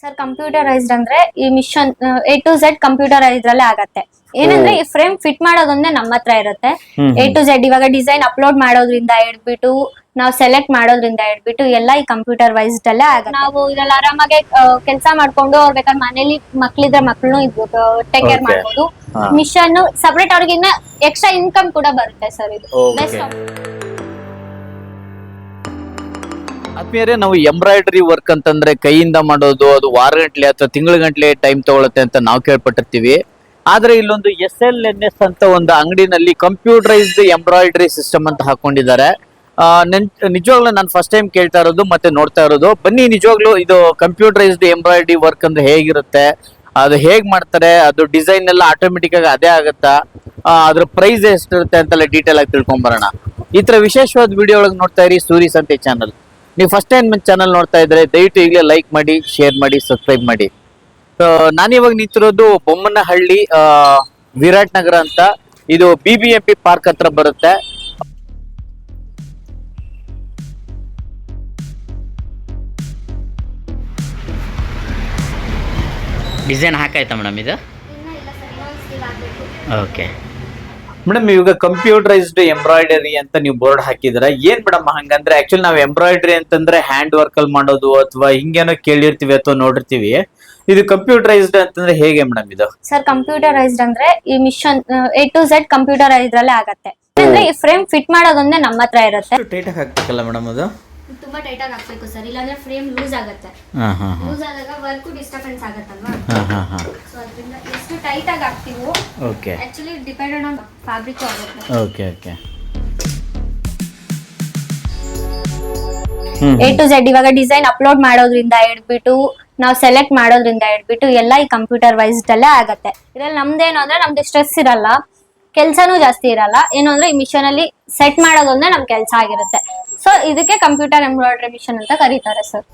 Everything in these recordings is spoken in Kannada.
ಸರ್ ಕಂಪ್ಯೂಟರೈಸ್ಡ್ ಅಂದ್ರೆ ಈ machine A to Z computerised ಅಲ್ಲೇ ಆಗತ್ತೆ. ಏನಂದ್ರೆ ಈ ಫ್ರೇಮ್ ಫಿಟ್ ಮಾಡೋದೊಂದೇ ನಮ್ಮ ಹತ್ರ ಇರುತ್ತೆ. ಎ ಟು ಝೆಡ್ ಇವಾಗ ಡಿಸೈನ್ ಅಪ್ಲೋಡ್ ಮಾಡೋದ್ರಿಂದ ಹಿಡ್ಬಿಟ್ಟು ನಾವು ಸೆಲೆಕ್ಟ್ ಮಾಡೋದ್ರಿಂದ ಹಿಡ್ಬಿಟ್ಟು ಎಲ್ಲ ಈ ಕಂಪ್ಯೂಟರ್ ವೈಸ್ಡ್ ಅಲ್ಲೇ ಆಗುತ್ತೆ. ನಾವು ಇದ್ರಲ್ಲಿ ಆರಾಮಾಗಿ ಕೆಲಸ ಮಾಡ್ಕೊಂಡು ಅವ್ರ ಬೇಕಾದ್ರೆ ಮನೇಲಿ ಮಕ್ಳಿದ್ರೆ ಮಕ್ಳು ಇದ್ಬೋದು ಟೇಕ್ ಕೇರ್ ಮಾಡ್ಬೋದು. ಮಿಷನ್ ಸಪರೇಟ್ ಅವ್ರಿಗೆ ಇನ್ನ ಎಕ್ಸ್ಟ್ರಾ ಇನ್ಕಮ್ ಕೂಡ ಬರುತ್ತೆ ಸರ್ ಇದು. ಬೆಸ್ಟ್ ಆದ್ಮೇಲೆ ನಾವು ಎಂಬ್ರಾಯ್ಡ್ರಿ ವರ್ಕ್ ಅಂತಂದ್ರೆ ಕೈಯಿಂದ ಮಾಡೋದು, ಅದು ವಾರಗಂಟ್ಲೆ ಅಥವಾ ತಿಂಗಳ ಗಂಟ್ಲೆ ಟೈಮ್ ತಗೊಳುತ್ತೆ ಅಂತ ನಾವು ಕೇಳ್ಪಟ್ಟಿರ್ತೀವಿ. ಆದ್ರೆ ಇಲ್ಲೊಂದು ಎಸ್ ಎಲ್ ಎನ್ ಎಸ್ ಅಂತ ಒಂದು ಅಂಗಡಿನಲ್ಲಿ ಕಂಪ್ಯೂಟರೈಸ್ಡ್ ಎಂಬ್ರಾಯ್ಡ್ರಿ ಸಿಸ್ಟಮ್ ಅಂತ ಹಾಕೊಂಡಿದ್ದಾರೆ. ನೆನ್, ನಿಜವಾಗ್ಲೂ ನಾನು ಫಸ್ಟ್ ಟೈಮ್ ಕೇಳ್ತಾ ಇರೋದು, ಮತ್ತೆ ನೋಡ್ತಾ ಇರೋದು. ಬನ್ನಿ, ನಿಜವಾಗ್ಲೂ ಇದು ಕಂಪ್ಯೂಟರೈಸ್ಡ್ ಎಂಬ್ರಾಯ್ಡ್ರಿ ವರ್ಕ್ ಅಂದ್ರೆ ಹೇಗಿರುತ್ತೆ, ಅದು ಹೇಗ್ ಮಾಡ್ತಾರೆ, ಅದು ಡಿಸೈನ್ ಎಲ್ಲ ಆಟೋಮೆಟಿಕ್ ಆಗಿ ಅದೇ ಆಗುತ್ತಾ ಅದ್ರ ಪ್ರೈಸ್ ಎಷ್ಟಿರುತ್ತೆ ಅಂತೆಲ್ಲ ಡೀಟೇಲ್ ಆಗಿ ತಿಳ್ಕೊಂಬರೋಣ. ಈ ತರ ವಿಶೇಷವಾದ ವಿಡಿಯೋ ಒಳಗೆ ನೋಡ್ತಾ ಇರಿ, ಸೂರಿ ಸಂತೆ ಚಾನಲ್. ನೀವು ಫಸ್ಟ್ ಟೈಮ್ ನನ್ನ ಚಾನಲ್ ನೋಡ್ತಾ ಇದ್ರೆ ದಯವಿಟ್ಟು ಈಗಲೇ ಲೈಕ್ ಮಾಡಿ ಶೇರ್ ಮಾಡಿ ಸಬ್ಸ್ಕ್ರೈಬ್ ಮಾಡಿ. ಸೊ ನಾನಿವಾಗ ನಿಂತಿರೋದು ಬೊಮ್ಮನಹಳ್ಳಿ ಆ, ವಿರಾಟ್ ನಗರ ಅಂತ. ಇದು B B M P park ಹತ್ರ ಬರುತ್ತೆ. ಡಿಸೈನ್ ಹಾಕಾಯ್ತಾ ಮೇಡಮ್ ಇದು? ಓಕೆ ಮೇಡಮ್ ಇವಾಗ ಕಂಪ್ಯೂಟರೈಸ್ಡ್ ಎಂಬ್ರಾಯ್ಡರಿ ಅಂತ ನೀವು ಬೋರ್ಡ್ ಹಾಕಿದ್ರ ಏನ್ ಮೇಡಮ್ ಹಂಗಂದ್ರೆ ಆಕ್ಚುಲಿ ನಾವು ಎಂಬ್ರಾಯ್ಡರಿ ಅಂತಂದ್ರೆ ಹ್ಯಾಂಡ್ ವರ್ಕ್ ಅಲ್ಲಿ ಮಾಡೋದು ಅಥವಾ ಹಿಂಗೇನೋ ಕೇಳಿರ್ತೀವಿ ಅಥವಾ ನೋಡಿರ್ತೀವಿ. ಇದು ಕಂಪ್ಯೂಟರೈಸ್ಡ್ ಅಂತಂದ್ರೆ ಹೇಗೆ ಮೇಡಮ್ ಇದು? ಸರ್ ಕಂಪ್ಯೂಟರೈಸ್ಡ್ ಅಂದ್ರೆ ಈ machine A to Z computerised ಅಲ್ಲೇ ಆಗತ್ತೆ. ಅಂದ್ರೆ ಈ ಫ್ರೇಮ್ ಫಿಟ್ ಮಾಡೋದೊಂದೇ ನಮ್ಮ ಹತ್ರ ಇರುತ್ತೆ. ಟೈಟ್ ಹಾಕ್ಬೇಕಲ್ಲ ಮೇಡಮ್ ಅದು? ತುಂಬಾ ಟೈಟ್ ಆಗಿ ಹಾಕ್ಬೇಕು ಸರ್ ಇಲ್ಲಾಂದ್ರೆ ಫ್ರೇಮ್ ಲೂಸ್ ಆಗುತ್ತೆ. ಹಾ ಹಾ ಹಾ. ಲೂಸ್ ಆದಾಗ ವರ್ಕು ಡಿಸ್ಟರ್ಬೆನ್ಸ್ ಆಗುತ್ತಲ್ವಾ? ಹಾ ಹಾ ಹಾ. ಸೊ ಅದರಿಂದ ಟೈಟ್ ಆಗಿ ಹಾಕ್ತೀವೋ okay actually depended on fabric ಆಗುತ್ತೆ. Okay okay A to Z ಇವಾಗ ಡಿಸೈನ್ ಅಪ್ಲೋಡ್ ಮಾಡೋದ್ರಿಂದ ಹಿಡ್ಬಿಟ್ಟು ನಾವು ಸೆಲೆಕ್ಟ್ ಮಾಡೋದ್ರಿಂದ ಹಿಡ್ಬಿಟ್ಟು ಎಲ್ಲ ಈ ಕಂಪ್ಯೂಟರ್ ವೈಸ್ಡ್ ಅಲ್ಲೇ ಆಗತ್ತೆ. ಇದ್ರಲ್ಲಿ ನಮ್ದೇನು ಅಂದ್ರೆ ನಮ್ದು ಸ್ಟ್ರೆಸ್ ಇರಲ್ಲ ಕೆಲ್ಸನೂ ಜಾಸ್ತಿ ಇರಲ್ಲ. ಏನು ಅಂದ್ರೆ ಈ ಮಿಷನ್ ಅಲ್ಲಿ ಸೆಟ್ ಮಾಡೋದೊಂದೇ ನಮ್ ಕೆಲ್ಸ ಆಗಿರುತ್ತೆ. ಸೊ ಇದಕ್ಕೆ ಕಂಪ್ಯೂಟರ್ ಎಂಬ್ರಾಯ್ಡ್ರಿ ಮಿಷನ್ ಅಂತ ಕರೀತಾರೆ ಸರ್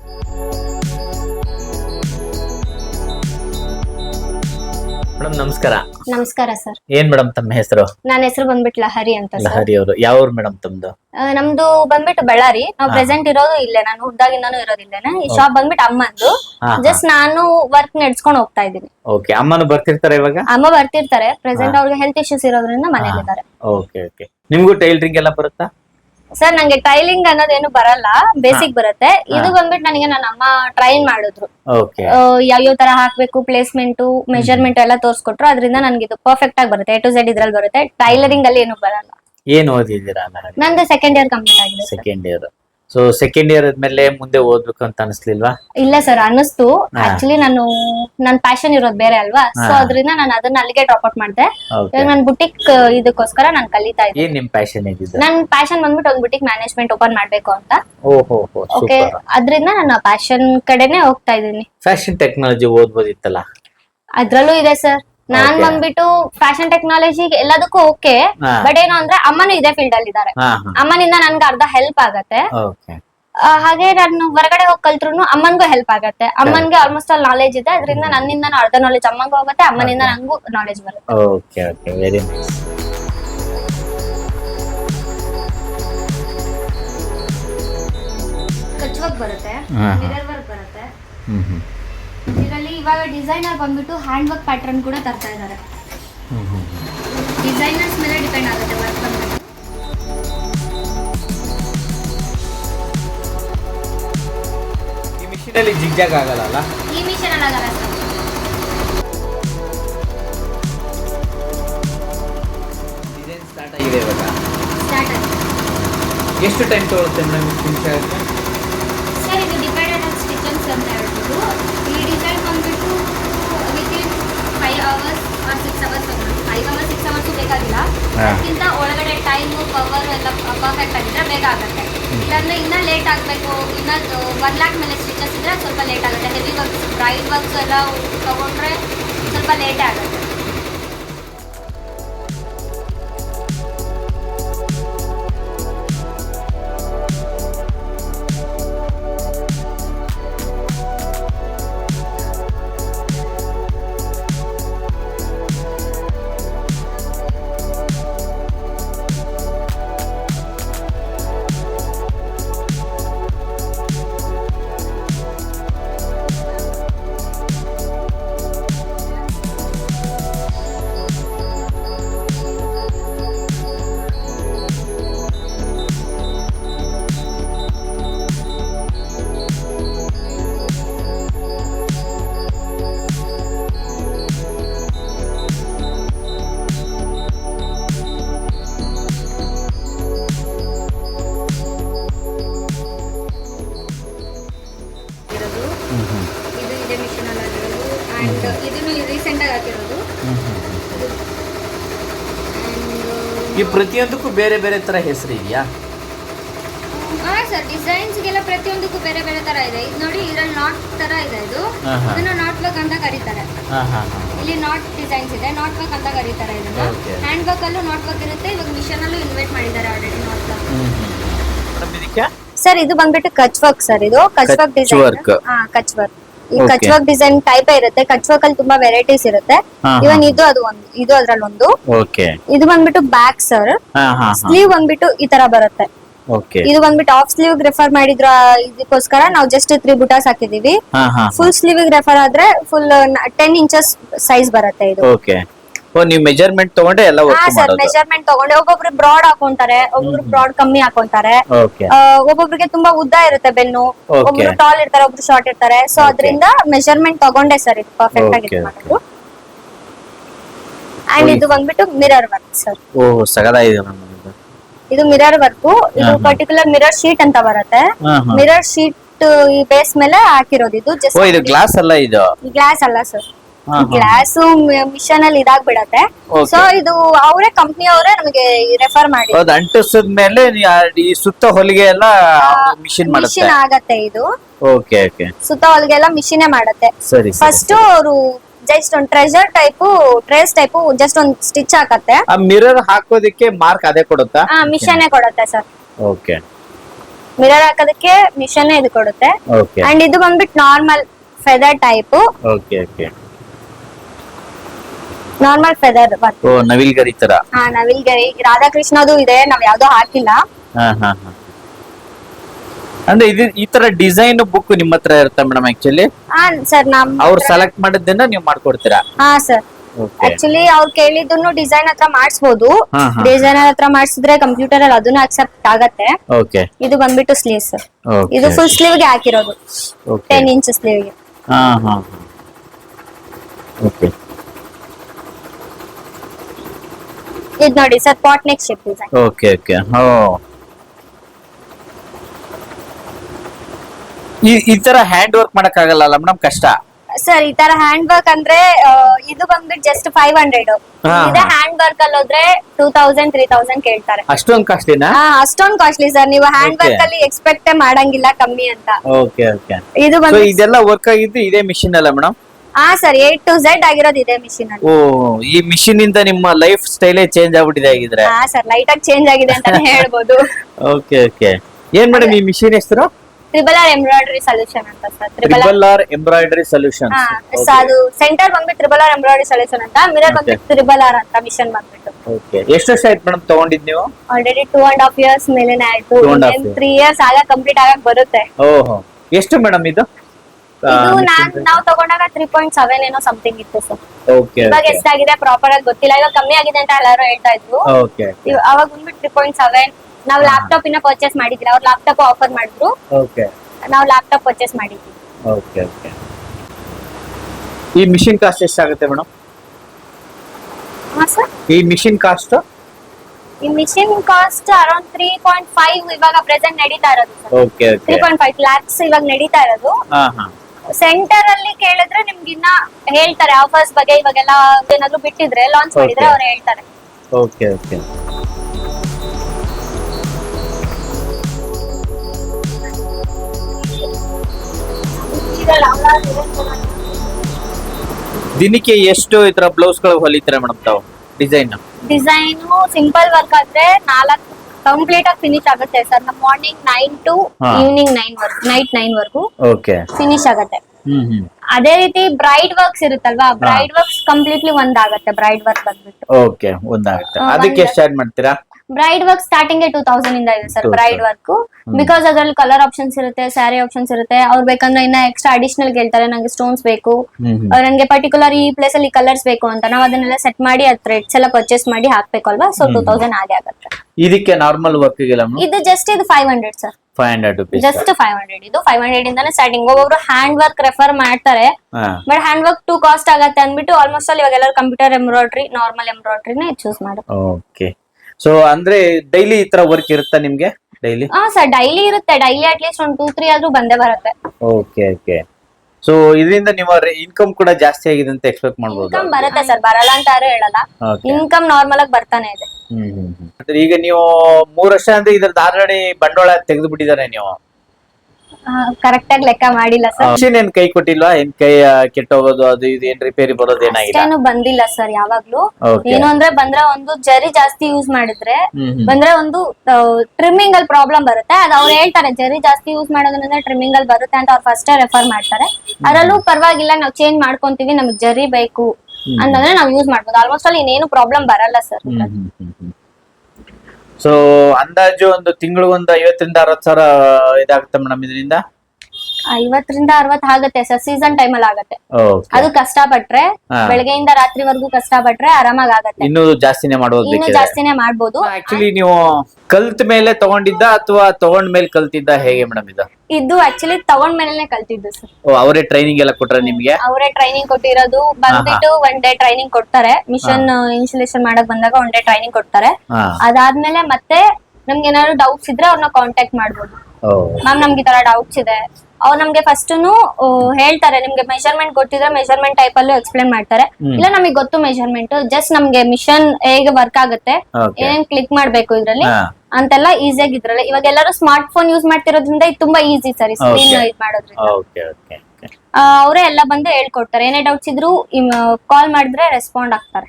ಮೇಡಮ್ ನಮಸ್ಕಾರ. ನಮಸ್ಕಾರ ಸರ್. ಏನ್ ಮೇಡಮ್ ತಮ್ಮ ಹೆಸರು? ನನ್ನ ಹೆಸರು ಬಂದ್ಬಿಟ್ಟು ಲಹರಿ ಅಂತ ಸರ್. ಲಹರಿ ಅವರು. ಯಾವ ಊರು ಮೇಡಮ್ ತಮ್ದು? ನಮ್ದು ಬಂದ್ಬಿಟ್ಟು ಬಳ್ಳಾರಿ. ನಾವು ಪ್ರೆಸೆಂಟ್ ಇರೋದು ಇಲ್ಲೇ ನಾನು ಹುಡ್ದಾಗಿಂದಾನು ಇರೋದಿಲ್ಲೇನೆ ಈ ಶಾಪ್ ಬಂದ್ಬಿಟ್ಟು ಅಮ್ಮಂದು. ಹಾ, ಹಾ. ಜಸ್ಟ್ ನಾನು ವರ್ಕ್ ನಡ್ಸ್ಕೊಂಡು ಹೋಗ್ತಾ ಇದ್ದೀನಿ. ಓಕೆ. ಅಮ್ಮನು ಬರ್ತಿರ್ತಾರೆ ಇವಾಗ? ಅಮ್ಮ ಬರ್ತಿರ್ತಾರೆ. ಪ್ರೆಸೆಂಟ್. ಅವ್ರಿಗೆ ಹೆಲ್ತ್ ಇಶ್ಯೂಸ್ ಇರೋದ್ರಿಂದ ಮನೇಲಿದ್ದಾರೆ. Okay okay. ನಿಮ್ಗೂ ಟೈಲರಿಂಗ್ ಎಲ್ಲ ಬರುತ್ತಾ? ಸರ್ ನಂಗೆ ಟೈಲಿಂಗ್ ಅನ್ನೋದೇನು ಬರಲ್ಲ ಬೇಸಿಕ್ ಬರುತ್ತೆ. ಇದು ಬಂದ್ಬಿಟ್ಟು ನನಗೆ ನನ್ನ ಅಮ್ಮ ಟ್ರೈನ್ ಮಾಡಿದ್ರು. ಯಾವ್ಯಾವ ತರ ಹಾಕ್ಬೇಕು ಪ್ಲೇಸ್ಮೆಂಟ್ ಮೆಜರ್ಮೆಂಟ್ ಎಲ್ಲ ತೋರಿಸ್ಕೊಟ್ರು. ಅದರಿಂದ ನನ್ಗೆ ಇದು ಪರ್ಫೆಕ್ಟ್ ಆಗಿ ಬರುತ್ತೆ. ಎ ಟು ಝೆಡ್ ಇದ್ರಲ್ಲಿ ಬರುತ್ತೆ. ಟೈಲರಿಂಗ್ ಅಲ್ಲಿ ಏನು ಬರಲ್ಲ. ಏನ್ ಓದಿದ್ದೀರಾ ನಂದು ಸೆಕೆಂಡ್ ಇಯರ್ ಕಂಪ್ಲೀಟ್ ಆಗಿದೆ second year so second year ಆದ್ಮೇಲೆ ಮುಂದೆ ಓದ್ಬೇಕು ಅಂತ ಅನಿಸ್ಲಿಲ್ವಾ? ಇಲ್ಲ ಸರ್ ಅನಿಸ್ತು. ಆಕ್ಚುಲಿ ನಾನು ನನ್ ಪ್ಯಾಷನ್ ಇರೋದು ಬೇರೆ ಅಲ್ವಾ? ಸೊ ಅದ್ರಿಂದ ನಾನು ಅದನ್ನ ಅಲ್ಲಿಗೆ ಡ್ರಾಪ್ ಔಟ್ ಮಾಡಿದೆ. ಇವಾಗ ನನ್ ಬುಟಿಕ್ ಇದಕ್ಕೋಸ್ಕರ ನಾನು ಕಲಿತಾ ಇದ್ದೀನಿ ಏನ್ ನಿಮ್ ಪ್ಯಾಷನ್ ಇದ್ದಿದ್ದು ನನ್ ಪ್ಯಾಷನ್ ಬಂದ್ಬಿಟ್ಟು ಒಂದು ಬುಟಿಕ್ ಮ್ಯಾನೇಜ್ಮೆಂಟ್ ಓಪನ್ ಮಾಡ್ಬೇಕು ಅಂತ. ಓಹೋ ಓಕೆ ಅದರಿಂದ ನಾನು ಪ್ಯಾಷನ್ ಕಡೆನೆ ಹೋಗ್ತಾ ಇದ್ದೀನಿ. ಫ್ಯಾಷನ್ ಟೆಕ್ನಾಲಜಿ ಓದ್ಬೋದಿತ್ತಲ್ಲ? ಅದ್ರಲ್ಲೂ ಇದೆ ಸರ್. ನಾನ್ ಬಂದ್ಬಿಟ್ಟು ಫ್ಯಾಷನ್ ಟೆಕ್ನಾಲಜಿ ಎಲ್ಲದಕ್ಕೂ ಓಕೆ. ಬಟ್ ಏನು ಅಂದ್ರೆ ಅಮ್ಮನೂ ಇದೇ ಫೀಲ್ಡ್ ಅಲ್ಲಿ ಹಾ ಅಮ್ಮನಿಂದ ನನ್ಗೆ ಅರ್ಧ ಹೆಲ್ಪ್ ಆಗತ್ತೆ. ಓಕೆ ಹಾಗೆ ನಾನು ಹೊರಗಡೆ ಹೋಗಿ ಕಲ್ತ್ರು ಅಮ್ಮನ್ಗೂ ಹೆಲ್ಪ್ ಆಗತ್ತೆ. ಅಮ್ಮನ್ಗೆ ಆಲ್ಮೋಸ್ಟ್ ಆಲ್ ನಾಲೆಜ್ ಇದೆ. ಅದರಿಂದ ನನ್ನಿಂದ ಅರ್ಧ ನಾಲೆಜ್ ಅಮ್ಮಂಗೂ ಹೋಗುತ್ತೆ ಅಮ್ಮನಿಂದ ನನ್ಗೂ ನಂಗೂ ನಾಲೆಜ್ ಬರುತ್ತೆ. Okay okay very nice Kutch work ಬರುತ್ತೆ. ಮಿರರ್ ವರ್ಕ್ ಬರುತ್ತೆ. ಹ್ಮ್ ಹ್ಮ್. ಇದರಲ್ಲಿ ಇವಾಗ ಡಿಸೈನರ್ ಬಂದ್ಬಿಟ್ಟು ಹ್ಯಾಂಡ್ ವರ್ಕ್ ಪ್ಯಾಟರ್ನ್ ಕೂಡ ತರ್ತಾ ಇದ್ದಾರೆ ಡಿಸೈನರ್ಸ್ ಮೇಲೆ ಡಿಪೆಂಡ್ ಆಗುತ್ತೆ ವರ್ಕ್ ಬಂದ್ಬಿಟ್ಟು. ಈ ಮಿಷಿನ್ ಅಲ್ಲಿ ಜಿಗ್ಜಾಗ್ ಆಗಲ್ಲ ಈ ಮಿಷನ್ ಅಲ್ಲಿ ಆಗಲ್ಲ ಸರ್. ಡಿಸೈನ್ ಸ್ಟಾರ್ಟ್ ಆಗಿದೆ ಇವಾಗ. ಸ್ಟಾರ್ಟ್ ಆಗಿದೆ. ಎಷ್ಟು ಟೈಮ್ ತಗೊಳುತ್ತೆ ಮೇಡಮ್ ಫಿನಿಶ್ ಆಗುತ್ತೆ ಸರ್ ಇದು ಡಿಪೆಂಡೆಡ್ ಆನ್ ಸ್ಟಿಚನ್ಸ್ ಅಂತ ಹೇಳ್ಬೋದು ಈ ಡಿಸೈನ್ ಬಂದ್ಬಿಟ್ಟು within five hours or six five hours six hours ಬೇಕಾಗಿಲ್ಲ. ಅದಕ್ಕಿಂತ ಒಳಗಡೆ ಟೈಮು ಪವರ್ ಎಲ್ಲ ಪರ್ಫೆಕ್ಟ್ ಆಗಿದ್ರೆ ಬೇಗ ಆಗುತ್ತೆ. ಇಲ್ಲಾಂದ್ರೆ ಇನ್ನೂ ಲೇಟ್ ಆಗಬೇಕು. ಇನ್ನೂ ಒನ್ ಲ್ಯಾಕ್ ಮೇಲೆ ಸ್ಟಿಚಸ್ ಇದ್ರೆ ಸ್ವಲ್ಪ ಲೇಟ್ ಆಗುತ್ತೆ. ಹೆವಿ ವರ್ಕ್ಸ್ ಬ್ರೈಡ್ ವರ್ಕ್ಸ್ ಎಲ್ಲ ತಗೊಂಡ್ರೆ ಸ್ವಲ್ಪ ಲೇಟ್ ಆಗುತ್ತೆ. ಪ್ರತಿಯೊಂದಕ್ಕೂ ಬೇರೆ ಬೇರೆ ತರ ಹೆಸರು ಇದೆಯಾ? ಹಾ ಸರ್ ಡಿಸೈನ್ಸ್ಗೆಲ್ಲ ಪ್ರತಿಯೊಂದಕ್ಕೂ ಬೇರೆ ಬೇರೆ ತರ ಇದೆ. ಇದು ನೋಡಿ ಇದ್ರಲ್ಲಿ ನಾಟ್ ತರ ಇದೆ ಇದು. ಆಹಾ. ಇದನ್ನ ನಾಟ್ ವರ್ಕ್ ಅಂತ ಕರೀತಾರೆ. ಹಾ ಹಾ ಇಲ್ಲಿ ನಾಟ್ ಡಿಸೈನ್ಸ್ ಇದೆ. ನಾಟ್ ವರ್ಕ್ ಅಂತ ಕರೀತಾರೆ ಇದನ್ನ. Okay. ಹ್ಯಾಂಡ್ ವರ್ಕ್ ಅಲ್ಲೂ ನಾಟ್ ವರ್ಕ್ ಇರುತ್ತೆ. ಇವಾಗ ಮಿಷನ್ ಅಲ್ಲೂ ಇನ್ವೈಟ್ ಮಾಡಿದ್ದಾರೆ ಆಲ್ರೆಡಿ ನಾಟ್ ವರ್ಕ್ ಇದಕ್ಕೆ? ಸರ್ ಇದು ಬಂದ್ಬಿಟ್ಟು ಕಚ್ ವರ್ಕ್ ಸರ್ ಇದು. Kutch work design work. ಹಾ ಕಚ್ ವರ್ಕ್ ಈ. ಕಚ್ ವರ್ಕ್ ಡಿಸೈನ್ ಟೈಪ್ ಇರುತ್ತೆ. ಕಚ್ ವರ್ಕ್ ಅಲ್ಲಿ ತುಂಬಾ ವೆರೈಟೀಸ್ ಇರುತ್ತೆ. ಇವನ್ ಇದು ಅದು ಒಂದು ಇದು ಅದ್ರಲ್ಲಿ ಒಂದು ಓಕೆ ಇದು ಬಂದ್ಬಿಟ್ಟು ಬ್ಯಾಕ್ ಸರ್. ಸ್ಲೀವ್ ಬಂದ್ಬಿಟ್ಟು ಈ ತರ ಬರುತ್ತೆ. ಓಕೆ ಇದು ಬಂದ್ಬಿಟ್ಟು ಆಫ್ ಸ್ಲೀವ್ ರೆಫರ್ ಮಾಡಿದ್ರ ಇದಕ್ಕೋಸ್ಕರ ನಾವು ಜಸ್ಟ್ ತ್ರೀ ಬುಟಾಸ್ ಹಾಕಿದೀವಿ. ಹಾ ಹಾ ಫುಲ್ ಸ್ಲೀವ್ ರೆಫರ್ ಆದ್ರೆ ಫುಲ್ ಟೆನ್ ಇಂಚಸ್ ಸೈಜ್ ಬರುತ್ತೆ ಇದು. ನೀವು ಮೆಜರ್ಮೆಂಟ್ ತಗೊಂಡೆ ಎಲ್ಲ ಹಾ ವರ್ಕ್ ಸರ್ ಮಾಡೋದು. ಮೆಜರ್ಮೆಂಟ್ ತಗೊಂಡೆ ಒಬ್ಬೊಬ್ರು ಬ್ರಾಡ್ ಹಾಕೊಂತಾರೆ ಒಬ್ಬೊಬ್ರು ಬ್ರಾಡ್ ಕಮ್ಮಿ ಹಾಕೊಂತಾರೆ. ಓಕೆ ಆ, ಒಬ್ಬೊಬ್ರಿಗೆ ತುಂಬಾ ಉದ್ದ ಇರುತ್ತೆ ಬೆನ್ನು. ಒಬ್ಬರು ಒಬ್ರು ಟಾಲ್ ಇರ್ತಾರೆ ಒಬ್ರು ಶಾರ್ಟ್ ಇರ್ತಾರೆ. So Okay. ಅದರಿಂದ ಮೆಜರ್ಮೆಂಟ್ ತಗೊಂಡೆ ಸರ್ ಇದು ಪರ್ಫೆಕ್ಟ್ ಆಗಿ Okay, ಇದು ಮಾಡೋದು. ಅಂಡ್ ಇದು ಬಂದ್ಬಿಟ್ಟು ಮಿರರ್ ವರ್ಕ್ ಸರ್. ಓ ಸಗದಾಗಿದೆ ಮೇಡಮ್ ಇದು. ಮಿರರ್ ವರ್ಕ್ ಇದು ಹಾ, ಹಾ. ಪರ್ಟಿಕ್ಯುಲರ್ ಮಿರರ್ ಶೀಟ್ ಅಂತ ಬರುತ್ತೆ. ಹಾ ಹಾ ಮಿರರ್ ಶೀಟ್ ಈ ಬೇಸ್ ಮೇಲೆ ಹಾಕಿರೋದು ಇದು ಓ ಇದು ಜಸ್ಟ್ ಗ್ಲಾಸ್ ಅಲ್ಲ ಇದು? ಗ್ಲಾಸ್ ಅಲ್ಲ ಸರ್. ಗ್ಲಾಸ್ ಮಿಷನ್ ಅಲ್ಲಿ ಇದಾಗ್ಬಿಡತ್ತೆ. ಬಿಡತ್ತೆ ಸೊ ಇದು ಅವರೇ ಕಂಪ್ನಿ ಅವರೇ ನಮಗೆ ರೆಫರ್ ಮಾಡಿ. ಹೌದು ಅಂಟಿಸಿದ ಮೇಲೆ ಈ ಸುತ್ತ ಹೊಲಿಗೆ ಎಲ್ಲ ಮಿಷಿನ್ ಮಾಡುತ್ತೆ. ಮಿಷಿನ್ ಆಗತ್ತೆ ಇದು. ಓಕೆ ಓಕೆ ಸುತ್ತ ಹೊಲಿಗೆ ಎಲ್ಲ ಮಿಷಿನೇ ಮಾಡತ್ತೆ. ಸರಿ ಸರಿ ಫಸ್ಟ್ ಅವರು ಜಸ್ಟ್ ಒಂದು treasure type trace type just ಒಂದು ಸ್ಟಿಚ್ ಹಾಕತ್ತೆ. ಆ ಮಿರರ್ ಹಾಕೋದಕ್ಕೆ ಮಾರ್ಕ್ ಅದೇ ಕೊಡುತ್ತಾ? ಆ ಮಿಷನ್ನೇ ಕೊಡುತ್ತೆ ಸರ್. ಓಕೆ ಮಿರರ್ ಹಾಕೋದಕ್ಕೆ ಮಿಷನ್ ಇದು ಕೊಡುತ್ತೆ. ಓಕೆ ಅಂಡ್ ಇದು ಬಂದ್ಬಿಟ್ಟು normal feather type okay okay normal feather ಓ ನವಿಲ್ಗರಿ ತರ. ಹಾ ನವಿಲ್ಗರಿ ರಾಧಾಕೃಷ್ಣದು ಇದೆ ನಾವ್ ಯಾವುದು ಹಾಕಿಲ್ಲ. ಹಾ ಹಾ ಹಾ. ಅಂದ್ರೆ ಇದು ಈ ತರ ಡಿಸೈನ್ ಬುಕ್ ನಿಮ್ಮ ಹತ್ರ ಇರುತ್ತೆ ಮೇಡಮ್ ಆಕ್ಚುಲಿ ಹಾ ಸರ್ ನಮ್ ಅವ್ರು ಸೆಲೆಕ್ಟ್ ಮಾಡಿದ್ದನ್ನ ನೀವು ಮಾಡ್ಕೊಡ್ತೀರಾ? ಹಾ ಸರ್. ಆಕ್ಚುಲಿ ಅವ್ರು ಕೇಳಿದ್ದನ್ನು ಡಿಸೈನ್ ಹತ್ರ ಮಾಡಿಸ್ಬೋದು. ಡಿಸೈನ್ ಹಾ. ಡಿಸೈನರ್ ಹತ್ರ ಮಾಡಿಸಿದ್ರೆ ಕಂಪ್ಯೂಟರ್ ಅಲ್ಲಿ ಅದನ್ನ ಅಕ್ಸೆಪ್ಟ್ ಆಗತ್ತೆ. ಓಕೆ ಇದು ಬಂದ್ಬಿಟ್ಟು ಸ್ಲೀವ್ಸ್ ಓಕೆ ಇದು ಫುಲ್ ಸ್ಲೀವ್ಗೆ ಹಾಕಿರೋದು. ಓಕೆ ಟೆನ್ ಇಂಚ್ ಸ್ಲೀವ್ಗೆ. ಹಾ ಹಾ ಓಕೆ ಇದು ನೋಡಿ sir pot neck shape design okay okay ಹೋ. ಈ ಈ ತರ ಹ್ಯಾಂಡ್ ವರ್ಕ್ ಮಾಡಕ್ ಆಗಲ್ಲ ಮೇಡಮ್ ಕಷ್ಟ? ಸರ್ ಈ ತರ ಹ್ಯಾಂಡ್ ವರ್ಕ್ ಅಂದ್ರೆ ಇದು ಬಂದ್ಬಿಟ್ಟು ಜಸ್ಟ್ ಫೈವ್ ಹಂಡ್ರೆಡ್ ಹಾ, ಇದೇ ಹ್ಯಾಂಡ್ ವರ್ಕ್ ಅಲ್ಲಿ ಹೋದ್ರೆ ಟೂ ತೌಸಂಡ್ ತ್ರೀ ತೌಸಂಡ್ ಕೇಳ್ತಾರೆ. ಅಷ್ಟೊಂದು ಕಾಸ್ಟ್ಲಿನಾ ಹಾ ಅಷ್ಟೊಂದು ಕಾಸ್ಟ್ಲಿ ಸರ್ ನೀವು ಹ್ಯಾಂಡ್ Okay. ವರ್ಕ್ ಅಲ್ಲಿ ಎಕ್ಸ್ಪೆಕ್ಟ್ ಮಾಡಂಗಿಲ್ಲ ಕಮ್ಮಿ ಅಂತ. ಓಕೆ ಓಕೆ ಇದು ಸೊ ಬಂದು ಇದೆಲ್ಲ ವರ್ಕ್ ಆಗಿದ್ದು ಇದೆ ಮಿಷಿನ್ ಅಲ್ಲ ಮೇಡಮ್? ಹಾ ಸರ್ ಎ ಟು ಝೆಡ್ ಆಗಿರೋದು ಇದೆ ಮಿಷಿನ್ ಅಲ್ಲಿ. ಓ ಈ ಮಿಷಿನ್ ಇಂದ ನಿಮ್ಮ ಲೈಫ್ ಸ್ಟೈಲೇ ಚೇಂಜ್ ಆಗ್ಬಿಟ್ಟಿದೆ ಆಗಿದ್ರೆ ಹಾ ಸರ್ ಲೈಟ್ ಆಗಿ ಚೇಂಜ್ ಆಗಿದೆ ಅಂತಾನೆ ಹೇಳ್ಬೋದು. ಓಕೆ ಓಕೆ ಏನ್ ಮೇಡಮ್ ಈ ಮಿಷಿನ್ ಹೆಸರು? ಟ್ರಿಬಲ್ ಆರ್ ಎಂಬ್ರಾಯ್ಡರಿ ಸೊಲ್ಯೂಷನ್ ಅಂತ sir. Triple R triple R embroidery solution ಹಾ so ಅದು ಸೆಂಟರ್ ಬಂದ್ಬಿಟ್ಟು ಟ್ರಿಬಲ್ ಆರ್ ಎಂಬ್ರಾಯ್ಡರಿ ಸೊಲ್ಯೂಷನ್ ಅಂತ ಮಿರರ್. ಬಂದ್ಬಿಟ್ಟು ಟ್ರಿಬಲ್ ಆರ್ ಅಂತ ಮಿಷನ್ ಬಂದ್ಬಿಟ್ಟು. ಓಕೆ ಎಷ್ಟು ವರ್ಷ ಆಯ್ತು ಮೇಡಮ್ ತಗೊಂಡಿದ್ ನೀವು? Already two and half years ಮೇಲೆನೆ ಆಯ್ತು. Two and half years. Three years ಆಗ ಕಂಪ್ಲೀಟ್ ಆಗಕ್ ಬರುತ್ತೆ. ಓಹೋ. ಎಷ್ಟು ಮೇಡಮ್ ಇದು? ಇದು ನಾನ್ ನಾವು ತಗೊಂಡಾಗ ತ್ರೀ ಪಾಯಿಂಟ್ ಸೆವೆನ್ ಏನೋ ಸಮಥಿಂಗ್ ಇತ್ತು ಸರ್ ಓಕೆ ಇವಾಗ ಎಷ್ಟಾಗಿದೆ ಪ್ರಾಪರ್ ಆಗಿ ಗೊತ್ತಿಲ್ಲ. ಇವಾಗ ಕಮ್ಮಿ ಆಗಿದೆ ಅಂತ ಎಲ್ಲರೂ ಹೇಳ್ತಾ ಇದ್ರು. ಓಕೆ ಇವ್- ಅವಾಗ ಬಂದ್ಬಿಟ್ಟು ತ್ರೀ ಪಾಯಿಂಟ್ ಸೆವೆನ್ ನಾವ್ ಲ್ಯಾಪ್ಟಾಪ್ ಇನ್ನ ಪರ್ಚೇಸ್ ಮಾಡಿದ್ರಿ ಅವ್ರು ಲ್ಯಾಪ್ಟಾಪ್ ಆಫರ್ ಮಾಡಿದ್ರು. ಓಕೆ ನಾವು ಲ್ಯಾಪ್ಟಾಪ್ ಪರ್ಚೇಸ್ ಮಾಡಿದ್ವಿ. ಓಕೆ ಓಕೆ ಈ ಮಿಷಿನ್ ಕಾಸ್ಟ್ ಎಷ್ಟಾಗುತ್ತೆ ಮೇಡಮ್ ಹಾ ಸರ್ ಈ ಮಿಷಿನ್ ಕಾಸ್ಟ್ ಈ machine cost around three point five ಇವಾಗ ಪ್ರೆಸೆಂಟ್ ನಡೀತಾ ಇರೋದು sir okay three okay point five lakhs ಇವಾಗ ನಡೀತಾ ಇರೋದು. ಹಾ ಹಾ. ಸೆಂಟರ್ ಅಲ್ಲಿ ಕೇಳಿದ್ರೆ ನಿಮ್ಗೆ ಇನ್ನ ಹೇಳ್ತಾರೆ ಆಫರ್ಸ್ ಬಗ್ಗೆ ಇವಾಗೆಲ್ಲ ಏನಾದ್ರು ಬಿಟ್ಟಿದ್ರೆ ಲಾಂಚ್ ಮಾಡಿದ್ರೆ. ಅವ್ರು ಹೇಳ್ತಾರೆ. ಓಕೆ ಓಕೆ ದಿನಕ್ಕೆ ಎಷ್ಟು ಈ ತರ ಬ್ಲೌಸ್ಗಳು ಹೊಲಿತಾರೆ ಮೇಡಮ್ ತಾವು? ಡಿಸೈನ್ ಡಿಸೈನು ಸಿಂಪಲ್ ವರ್ಕ್ ಆದ್ರೆ ನಾಲ್ಕು ಕಂಪ್ಲೀಟ್ ಆಗಿ ಫಿನಿಶ್ ಆಗುತ್ತೆ ಸರ್ ನಮ್ morning nine to. Evening nine work night nine work okay finish ಆಗುತ್ತೆ. ಅದೇ ರೀತಿ ಬ್ರೈಡ್ ವರ್ಕ್ಸ್ ಇರುತ್ತಲ್ವಾ? ಬ್ರೈಡ್ ವರ್ಕ್ಸ್ ಕಂಪ್ಲೀಟ್ಲಿ ಒಂದಾಗತ್ತೆ ಬ್ರೈಡ್ ವರ್ಕ್ ಬಂದ್ಬಿಟ್ಟು. ಓಕೆ ಒಂದಾಗುತ್ತೆ. ಅದಕ್ಕೆ ಎಷ್ಟು ಚಾರ್ಜ್ ಮಾಡ್ತೀರಾ? Bride work starting two thousand ಇಂದ ಇದೆ ಸರ್ ಬ್ರೈಡ್ ವರ್ಕ್ ಬಿಕಾಸ್ ಅದ್ರಲ್ಲಿ ಕಲರ್ ಆಪ್ಷನ್ಸ್ ಇರುತ್ತೆ ಸ್ಯಾರಿ ಆಪ್ಷನ್ಸ್ ಇರುತ್ತೆ ಅವ್ರು ಬೇಕಂದ್ರೆ ಇನ್ನ ಎಕ್ಸ್ಟ್ರಾ ಅಡಿಷನಲ್ ಹೇಳ್ತಾರೆ ನಂಗೆ ಸ್ಟೋನ್ಸ್ ಬೇಕು. ನಂಗೆ ಪರ್ಟಿಕ್ಯುಲರ್ ಈ ಪ್ಲೇಸ್ ಅಲ್ಲಿ ಕಲರ್ಸ್ ಬೇಕು ಅಂತ ನಾವು ಅದನ್ನೆಲ್ಲ ಸೆಟ್ ಮಾಡಿ ಅದ್ ಥ್ರೆಡ್ಸ್ ಎಲ್ಲ ಪರ್ಚೇಸ್ ಮಾಡಿ ಹಾಕ್ಬೇಕು ಅಲ್ವಾ ಸೊ ಟೂ ತೌಸಂಡ್ ಹಾಗೆ ಆಗುತ್ತೆ. ಇದಕ್ಕೆ ನಾರ್ಮಲ್ ವರ್ಕ್ ಇದು ಜಸ್ಟ್ ಇದು five hundred sir five hundred rupees just five hundred ಇದು ಫೈವ್ ಹಂಡ್ರೆಡ್ ಇಂದಾನೆ ಸ್ಟಾರ್ಟಿಂಗ್ ಒಬ್ಬೊಬ್ರು ಹ್ಯಾಂಡ್ ವರ್ಕ್ ರೆಫರ್ ಮಾಡ್ತಾರೆ but hand work too cost ಆಗತ್ತೆ ಅಂದ್ಬಿಟ್ಟು ಆಲ್ಮೋಸ್ಟ್ ಅಲ್ಲಿ ಇವಾಗ ಎಲ್ಲರೂ ಕಂಪ್ಯೂಟರ್ ಎಂಬ್ರಾಯ್ಡ್ರಿ ನಾರ್ಮಲ್ ಎಂಬ್ರಾಯ್ಡ್ರಿನೇ ಚೂಸ್ ಮಾಡಿ ಓಕೆ ಸೊ ಅಂದ್ರೆ ಡೈಲಿ ಈ ತರ ವರ್ಕ್ ಇರುತ್ತಾ ನಿಮ್ಗೆ? ಡೈಲಿ ಹಾ ಸರ್ ಡೈಲಿ ಇರುತ್ತೆ. ಡೈಲಿ ಅಟ್ಲೀಸ್ಟ್ ಒಂದು ಟೂ ತ್ರೀ ಆದ್ರೂ ಬಂದೇ ಬರುತ್ತೆ. ಓಕೆ ಓಕೆ ಸೊ ಇದರಿಂದ ನಿಮ್ಮ ಇನ್ಕಮ್ ಕೂಡ ಜಾಸ್ತಿ ಆಗಿದೆ ಅಂತ ಎಕ್ಸ್ಪೆಕ್ಟ್ ಮಾಡಬಹುದು ಇನ್ಕಮ್ ಬರುತ್ತೆ ಸರ್ ಬರಲ್ಲ ಅಂತ ಯಾರು ಹೇಳಲ್ಲ. Okay. ಇನ್ಕಮ್ ನಾರ್ಮಲ್ ಆಗಿ ಬರ್ತಾನೆ ಇದೆ. ಹ್ಮ್ ಹ್ಮ್ ಹ್ಮ್. ಅಂದ್ರೆ ಈಗ ನೀವು ಮೂರ್ ವರ್ಷ ಅಂದ್ರೆ ಇದ್ರದ್ದು ಆಲ್ರೆಡಿ ಬಂಡವಾಳ ತೆಗೆದು ಬಿಟ್ಟಿದ್ದಾರೆ ನೀವು. ಕರೆಕ್ಟ್ ಆಗಿ ಲೆಕ್ಕ ಮಾಡಿಲ್ಲ ಸರ್ ಮಿಷಿನ್ ಏನ್ ಕೈ ಕೊಟ್ಟಿಲ್ವಾ? ಏನ್ ಕೈ ಕೆಟ್ಟೋಗೋದು ಅದು ಇದು ಏನ್ ರಿಪೇರಿ ಬರೋದು ಏನಾಗಿಲ್ಲ? ಅಷ್ಟೇನು ಬಂದಿಲ್ಲ ಸರ್ ಯಾವಾಗ್ಲೂ. Okay. ಏನು ಅಂದ್ರೆ ಬಂದ್ರೆ ಒಂದು ಜರಿ ಜಾಸ್ತಿ ಯೂಸ್ ಮಾಡಿದ್ರೆ. ಬಂದ್ರೆ ಒಂದು ಟ್ರಿಮ್ಮಿಂಗ್ ಅಲ್ಲಿ ಪ್ರಾಬ್ಲಮ್ ಬರುತ್ತೆ. ಅದ್ ಅವ್ರು ಹೇಳ್ತಾರೆ ಜರಿ ಜಾಸ್ತಿ ಯೂಸ್ ಮಾಡೋದ್ರಿಂದ ಟ್ರಿಮ್ಮಿಂಗ್ ಅಲ್ಲಿ ಬರುತ್ತೆ ಅಂತ ಅವ್ರು ಫಸ್ಟ್ ರೆಫರ್ ಮಾಡ್ತಾರೆ. ಅದರಲ್ಲೂ ಪರವಾಗಿಲ್ಲ ನಾವು ಚೇಂಜ್ ಮಾಡ್ಕೊಂತೀವಿ ನಮ್ಗೆ ಜರಿ ಬೇಕು ಅಂತಂದ್ರೆ ನಾವು ಯೂಸ್ ಮಾಡ್ಬೋದು. ಆಲ್ಮೋಸ್ಟ್ ಅಲ್ಲಿ ಇನ್ನೇನು ಪ್ರಾಬ್ಲಮ್ ಬರಲ್ಲ ಸರ್ ಸೊ ಅಂದಾಜು ಒಂದು ತಿಂಗಳಿಗೊಂದು ಐವತ್ತರಿಂದ ಅರವತ್ ಸಾವಿರ ಇದಾಗುತ್ತೆ ಮೇಡಮ್ ಇದರಿಂದ. ಐವತ್ತರಿಂದ ಅರವತ್ ಆಗತ್ತೆ ಸರ್ ಸೀಸನ್ ಟೈಮ್ ಅಲ್ಲಿ ಆಗತ್ತೆ. ಅದು ಕಷ್ಟ ಪಟ್ರೆ ಹಾ. ಬೆಳಗ್ಗೆಯಿಂದ ರಾತ್ರಿವರೆಗೂ ಕಷ್ಟ ಪಟ್ರೆ ಆರಾಮಾಗಿ ಆಗತ್ತೆ. ಇನ್ನೂ ಜಾಸ್ತಿನೇ ಮಾಡ್ಬೋದು ಇನ್ನು ಬೇಕಿದ್ರೆ. ಜಾಸ್ತಿನೇ ಮಾಡ್ಬೋದು. ಆಕ್ಚುಲಿ ನೀವು ಕಲ್ತ ಮೇಲೆ ತಗೊಂಡಿದ್ದ ಅಥವಾ ತಗೊಂಡ ಮೇಲೆ ಕಲ್ತಿದ್ದ ಹೇಗೆ ಮೇಡಮ್ ಇದು? ಇದು ಆಕ್ಚುಲಿ ತಗೊಂಡ ಮೇಲೆ ಕಲ್ತಿದ್ದು ಸರ್. ಓ ಅವರೇ ಟ್ರೈನಿಂಗ್ ಎಲ್ಲ ಕೊಟ್ರೆ ನಿಮ್ಗೆ? ಅವರೇ ಟ್ರೈನಿಂಗ್ ಕೊಟ್ಟಿರೋದು. ಬಂದ್ಬಿಟ್ಟು ಒನ್ ಡೇ ಟ್ರೈನಿಂಗ್ ಕೊಡ್ತಾರೆ. ಮಿಷನ್ ಇನ್ಸ್ಟಾಲೇಷನ್ ಮಾಡಕ್ ಬಂದಾಗ ಒನ್ ಡೇ ಟ್ರೈನಿಂಗ್ ಕೊಡ್ತಾರೆ. ಹಾ. ಅದಾದ್ಮೇಲೆ ಮತ್ತೆ ನಮ್ಗೆ ಏನಾದ್ರು ಡೌಟ್ಸ್ ಇದ್ರೆ ಅವ್ರನ್ನ ಕಾಂಟ್ಯಾಕ್ಟ್ ಮಾಡ್ಬೋದು. ಓ. ಮ್ಯಾಮ್ ನಮ್ಗೆ ಈ ತರ ಡೌಟ್ಸ್ ಇದೆ. ಅವ್ರು ನಮ್ಗೆ ಫಸ್ಟ್ ಹೇಳ್ತಾರೆ ನಿಮ್ಗೆ ಮೆಷರ್ಮೆಂಟ್ ಗೊತ್ತಿದ್ರೆ ಮೆಷರ್ಮೆಂಟ್ ಟೈಪ್ ಅಲ್ಲೂ ಎಕ್ಸ್ಪ್ಲೇನ್ ಮಾಡ್ತಾರೆ. ಇಲ್ಲ ನಮಗೆ ಗೊತ್ತು ಮೆಷರ್ಮೆಂಟ್ ಜಸ್ಟ್ ನಮ್ಗೆ ಮಿಷನ್ ಹೇಗೆ ವರ್ಕ್ ಆಗುತ್ತೆ. ಏನೇನ್ ಕ್ಲಿಕ್ ಮಾಡ್ಬೇಕು ಇದ್ರಲ್ಲಿ. ಅಂತೆಲ್ಲ ಈಸಿಯಾಗಿ ಇದ್ರಲ್ಲ ಇವಾಗ ಎಲ್ಲರೂ ಸ್ಮಾರ್ಟ್ ಫೋನ್ ಯೂಸ್ ಮಾಡ್ತಿರೋದ್ರಿಂದ ಇದು ತುಂಬಾ ಈಸಿ ಸರಿ ಸ್ಕ್ರೀನ್ ಮಾಡೋದ್ರಿಂದ. ಅವರೇ ಎಲ್ಲ ಬಂದು ಹೇಳ್ಕೊಡ್ತಾರೆ. ಏನೇ ಡೌಟ್ಸ್ ಇದ್ರು ಕಾಲ್ ಮಾಡಿದ್ರೆ ರೆಸ್ಪಾಂಡ್ ಆಗ್ತಾರೆ.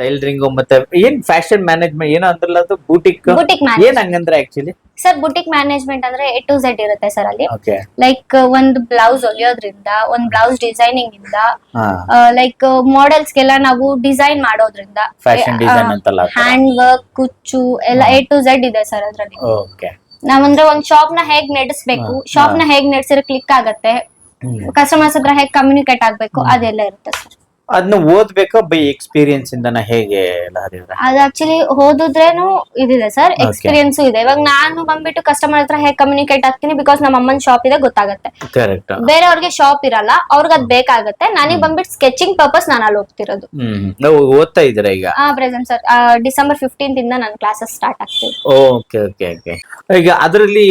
ಟೈಲರಿಂಗ್ ಮತ್ತೆ ಏನ್ ಫ್ಯಾಷನ್ ಮ್ಯಾನೇಜ್ಮೆಂಟ್ ಏನೋ ಅಂದ್ರಲ್ಲ ಅದು? ಬೂಟಿಕ್ ಬುಟಿಕ್ ಏನ್ ಹಂಗಂದ್ರೆ ಆಕ್ಚುಲಿ ಸರ್ ಬುಟಿಕ್ ಮ್ಯಾನೇಜ್ಮೆಂಟ್ ಅಂದ್ರೆ ಎ ಟು ಝೆಡ್ ಇರುತ್ತೆ ಸರ್ ಅಲ್ಲಿ. ಲೈಕ್ ಒಂದು ಬ್ಲೌಸ್ ಹೊಲಿಯೋದ್ರಿಂದ ಒಂದ್ ಬ್ಲೌಸ್ ಡಿಸೈನಿಂಗ್ ಇಂದ ಲೈಕ್ ಮಾಡೆಲ್ಸ್ ಗೆಲ್ಲ ನಾವು ಡಿಸೈನ್ ಮಾಡೋದ್ರಿಂದ ಹ್ಯಾಂಡ್ ವರ್ಕ್ ಕುಚ್ಚು ಎಲ್ಲ ಎ ಟು ಝೆಡ್ ಇದೆ ಸರ್ ಅದ್ರಲ್ಲಿ. ನಾವಂದ್ರೆ ಒಂದ್ ಶಾಪ್ನ ಹೇಗ್ ನಡೆಸ್ಬೇಕು ಶಾಪ್ನ ಹೇಗ್ ನಡೆಸಿದ್ರೆ ಕ್ಲಿಕ್ ಆಗತ್ತೆ ಕಸ್ಟಮರ್ಸ್ ಹತ್ರ ಹೇಗೆ ಕಮ್ಯುನಿಕೇಟ್ ಆಗ್ಬೇಕು ಅದೆಲ್ಲ ಇರುತ್ತೆ ಸರ್ ಅದನ್ನ ಓದ್ಬೇಕಾ ಬೈ ಎಕ್ಸ್ಪೀರಿಯನ್ಸ್ ಇಂದನ ಹೇಗೆ ಅದು ಆಕ್ಚುಲಿ ಓದಿದ್ರೇನು ಇದಿದೆ ಸರ್ ಎಕ್ಸ್ಪೀರಿಯನ್ಸ್ ಇದೆ. ಇವಾಗ ನಾನು ಬಂದ್ಬಿಟ್ಟು ಕಸ್ಟಮರ್ ಹತ್ರ ಹೇಗೆ ಕಮ್ಯುನಿಕೇಟ್ ಆಗ್ತೀನಿ ಬಿಕಾಸ್ ನಮ್ಮ ಅಮ್ಮನ ಶಾಪ್ ಇದೆ ಗೊತ್ತಾಗುತ್ತೆ. ಕರೆಕ್ಟ್ ಬೇರೆಯವ್ರಿಗೆ ಶಾಪ್ ಇರಲ್ಲ ಅವ್ರಿಗೆ ಅದ್ ಬೇಕಾಗುತ್ತೆ. ನನಗೆ ಬಂದ್ಬಿಟ್ಟು ಸ್ಕೆಚಿಂಗ್ ಪರ್ಪಸ್ ನಾನು ಅಲ್ಲಿ ಹೋಗ್ತಿರೋದು ಹ್ಮ್. ನಾವು ಓದ್ತಾ ಇದ್ದೀರಾ ಈಗ? ಆ ಪ್ರೆಸೆಂಟ್ ಸರ್ ಡಿಸೆಂಬರ್ ಫಿಫ್ಟೀನ್ತ್ ಇಂದ ನನ್ನ ಕ್ಲಾಸಸ್ ಸ್ಟಾರ್ಟ್ ಆಗ್ತಿದೆ. ಓಕೆ ಓಕೆ ಓಕೆ ಈಗ ಅದರಲ್ಲಿ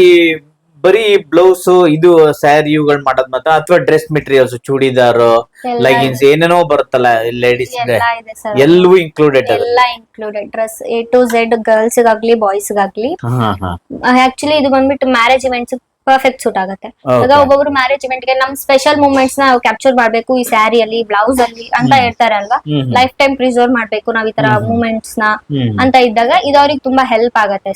ಬರೀ ಬ್ಲೌಸ್ ಇದು ಸ್ಯಾರಿ ಇವುಗಳ್ ಮಾಡೋದ್ ಮಾತ್ರ? ಅಥವಾ ಡ್ರೆಸ್ ಮೆಟೀರಿಯಲ್ಸ್ ಚೂಡಿದಾರ್ ಎಲ್ಲ ಲೈಗಿನ್ಸ್ ಏನೇನೋ ಬರುತ್ತಲ್ಲ ಲೇಡೀಸ್ ಎಲ್ಲ ಇದೆ ಸರ್ ಎಲ್ಲವೂ ಇನ್ಕ್ಲೂಡೆಡ್ ಅದು? ಎಲ್ಲ included dress A to Z girls ಗಾಗ್ಲಿ boys ಗಾಗ್ಲಿ. ಹಾ ಹಾ. ಆಕ್ಚುಲಿ ಇದು ಬಂದ್ಬಿಟ್ಟು ಮ್ಯಾರೇಜ್ ಇವೆಂಟ್ಸ್ ಪರ್ಫೆಕ್ಟ್ ಸೂಟ್ ಆಗುತ್ತೆ. ಈಗ ಒಬ್ಬೊಬ್ರು ಮ್ಯಾರೇಜ್ ಇವೆಂಟ್ಗೆ ನಮ್ ಸ್ಪೆಷಲ್ ಮೂಮೆಂಟ್ಸ್ನ ಕ್ಯಾಪ್ಚರ್ ಮಾಡ್ಬೇಕು ಈ ಸ್ಯಾರಿ ಅಲ್ಲಿ ಬ್ಲೌಸ್ ಅಲ್ಲಿ ಅಂತ ಹೇಳ್ತಾರೆ ಅಲ್ವಾ. ಲೈಫ್ ಟೈಮ್ ಪ್ರಿಸರ್ವ್ ಮಾಡ್ಬೇಕು ನಾವ್ ಈ ತರ ಮೂಮೆಂಟ್ಸ್ನ ಅಂತ ಇದ್ದಾಗ ಇದು ಅವ್ರಿಗೆ ತುಂಬಾ ಹೆಲ್ಪ್ ಆಗತ್ತೆ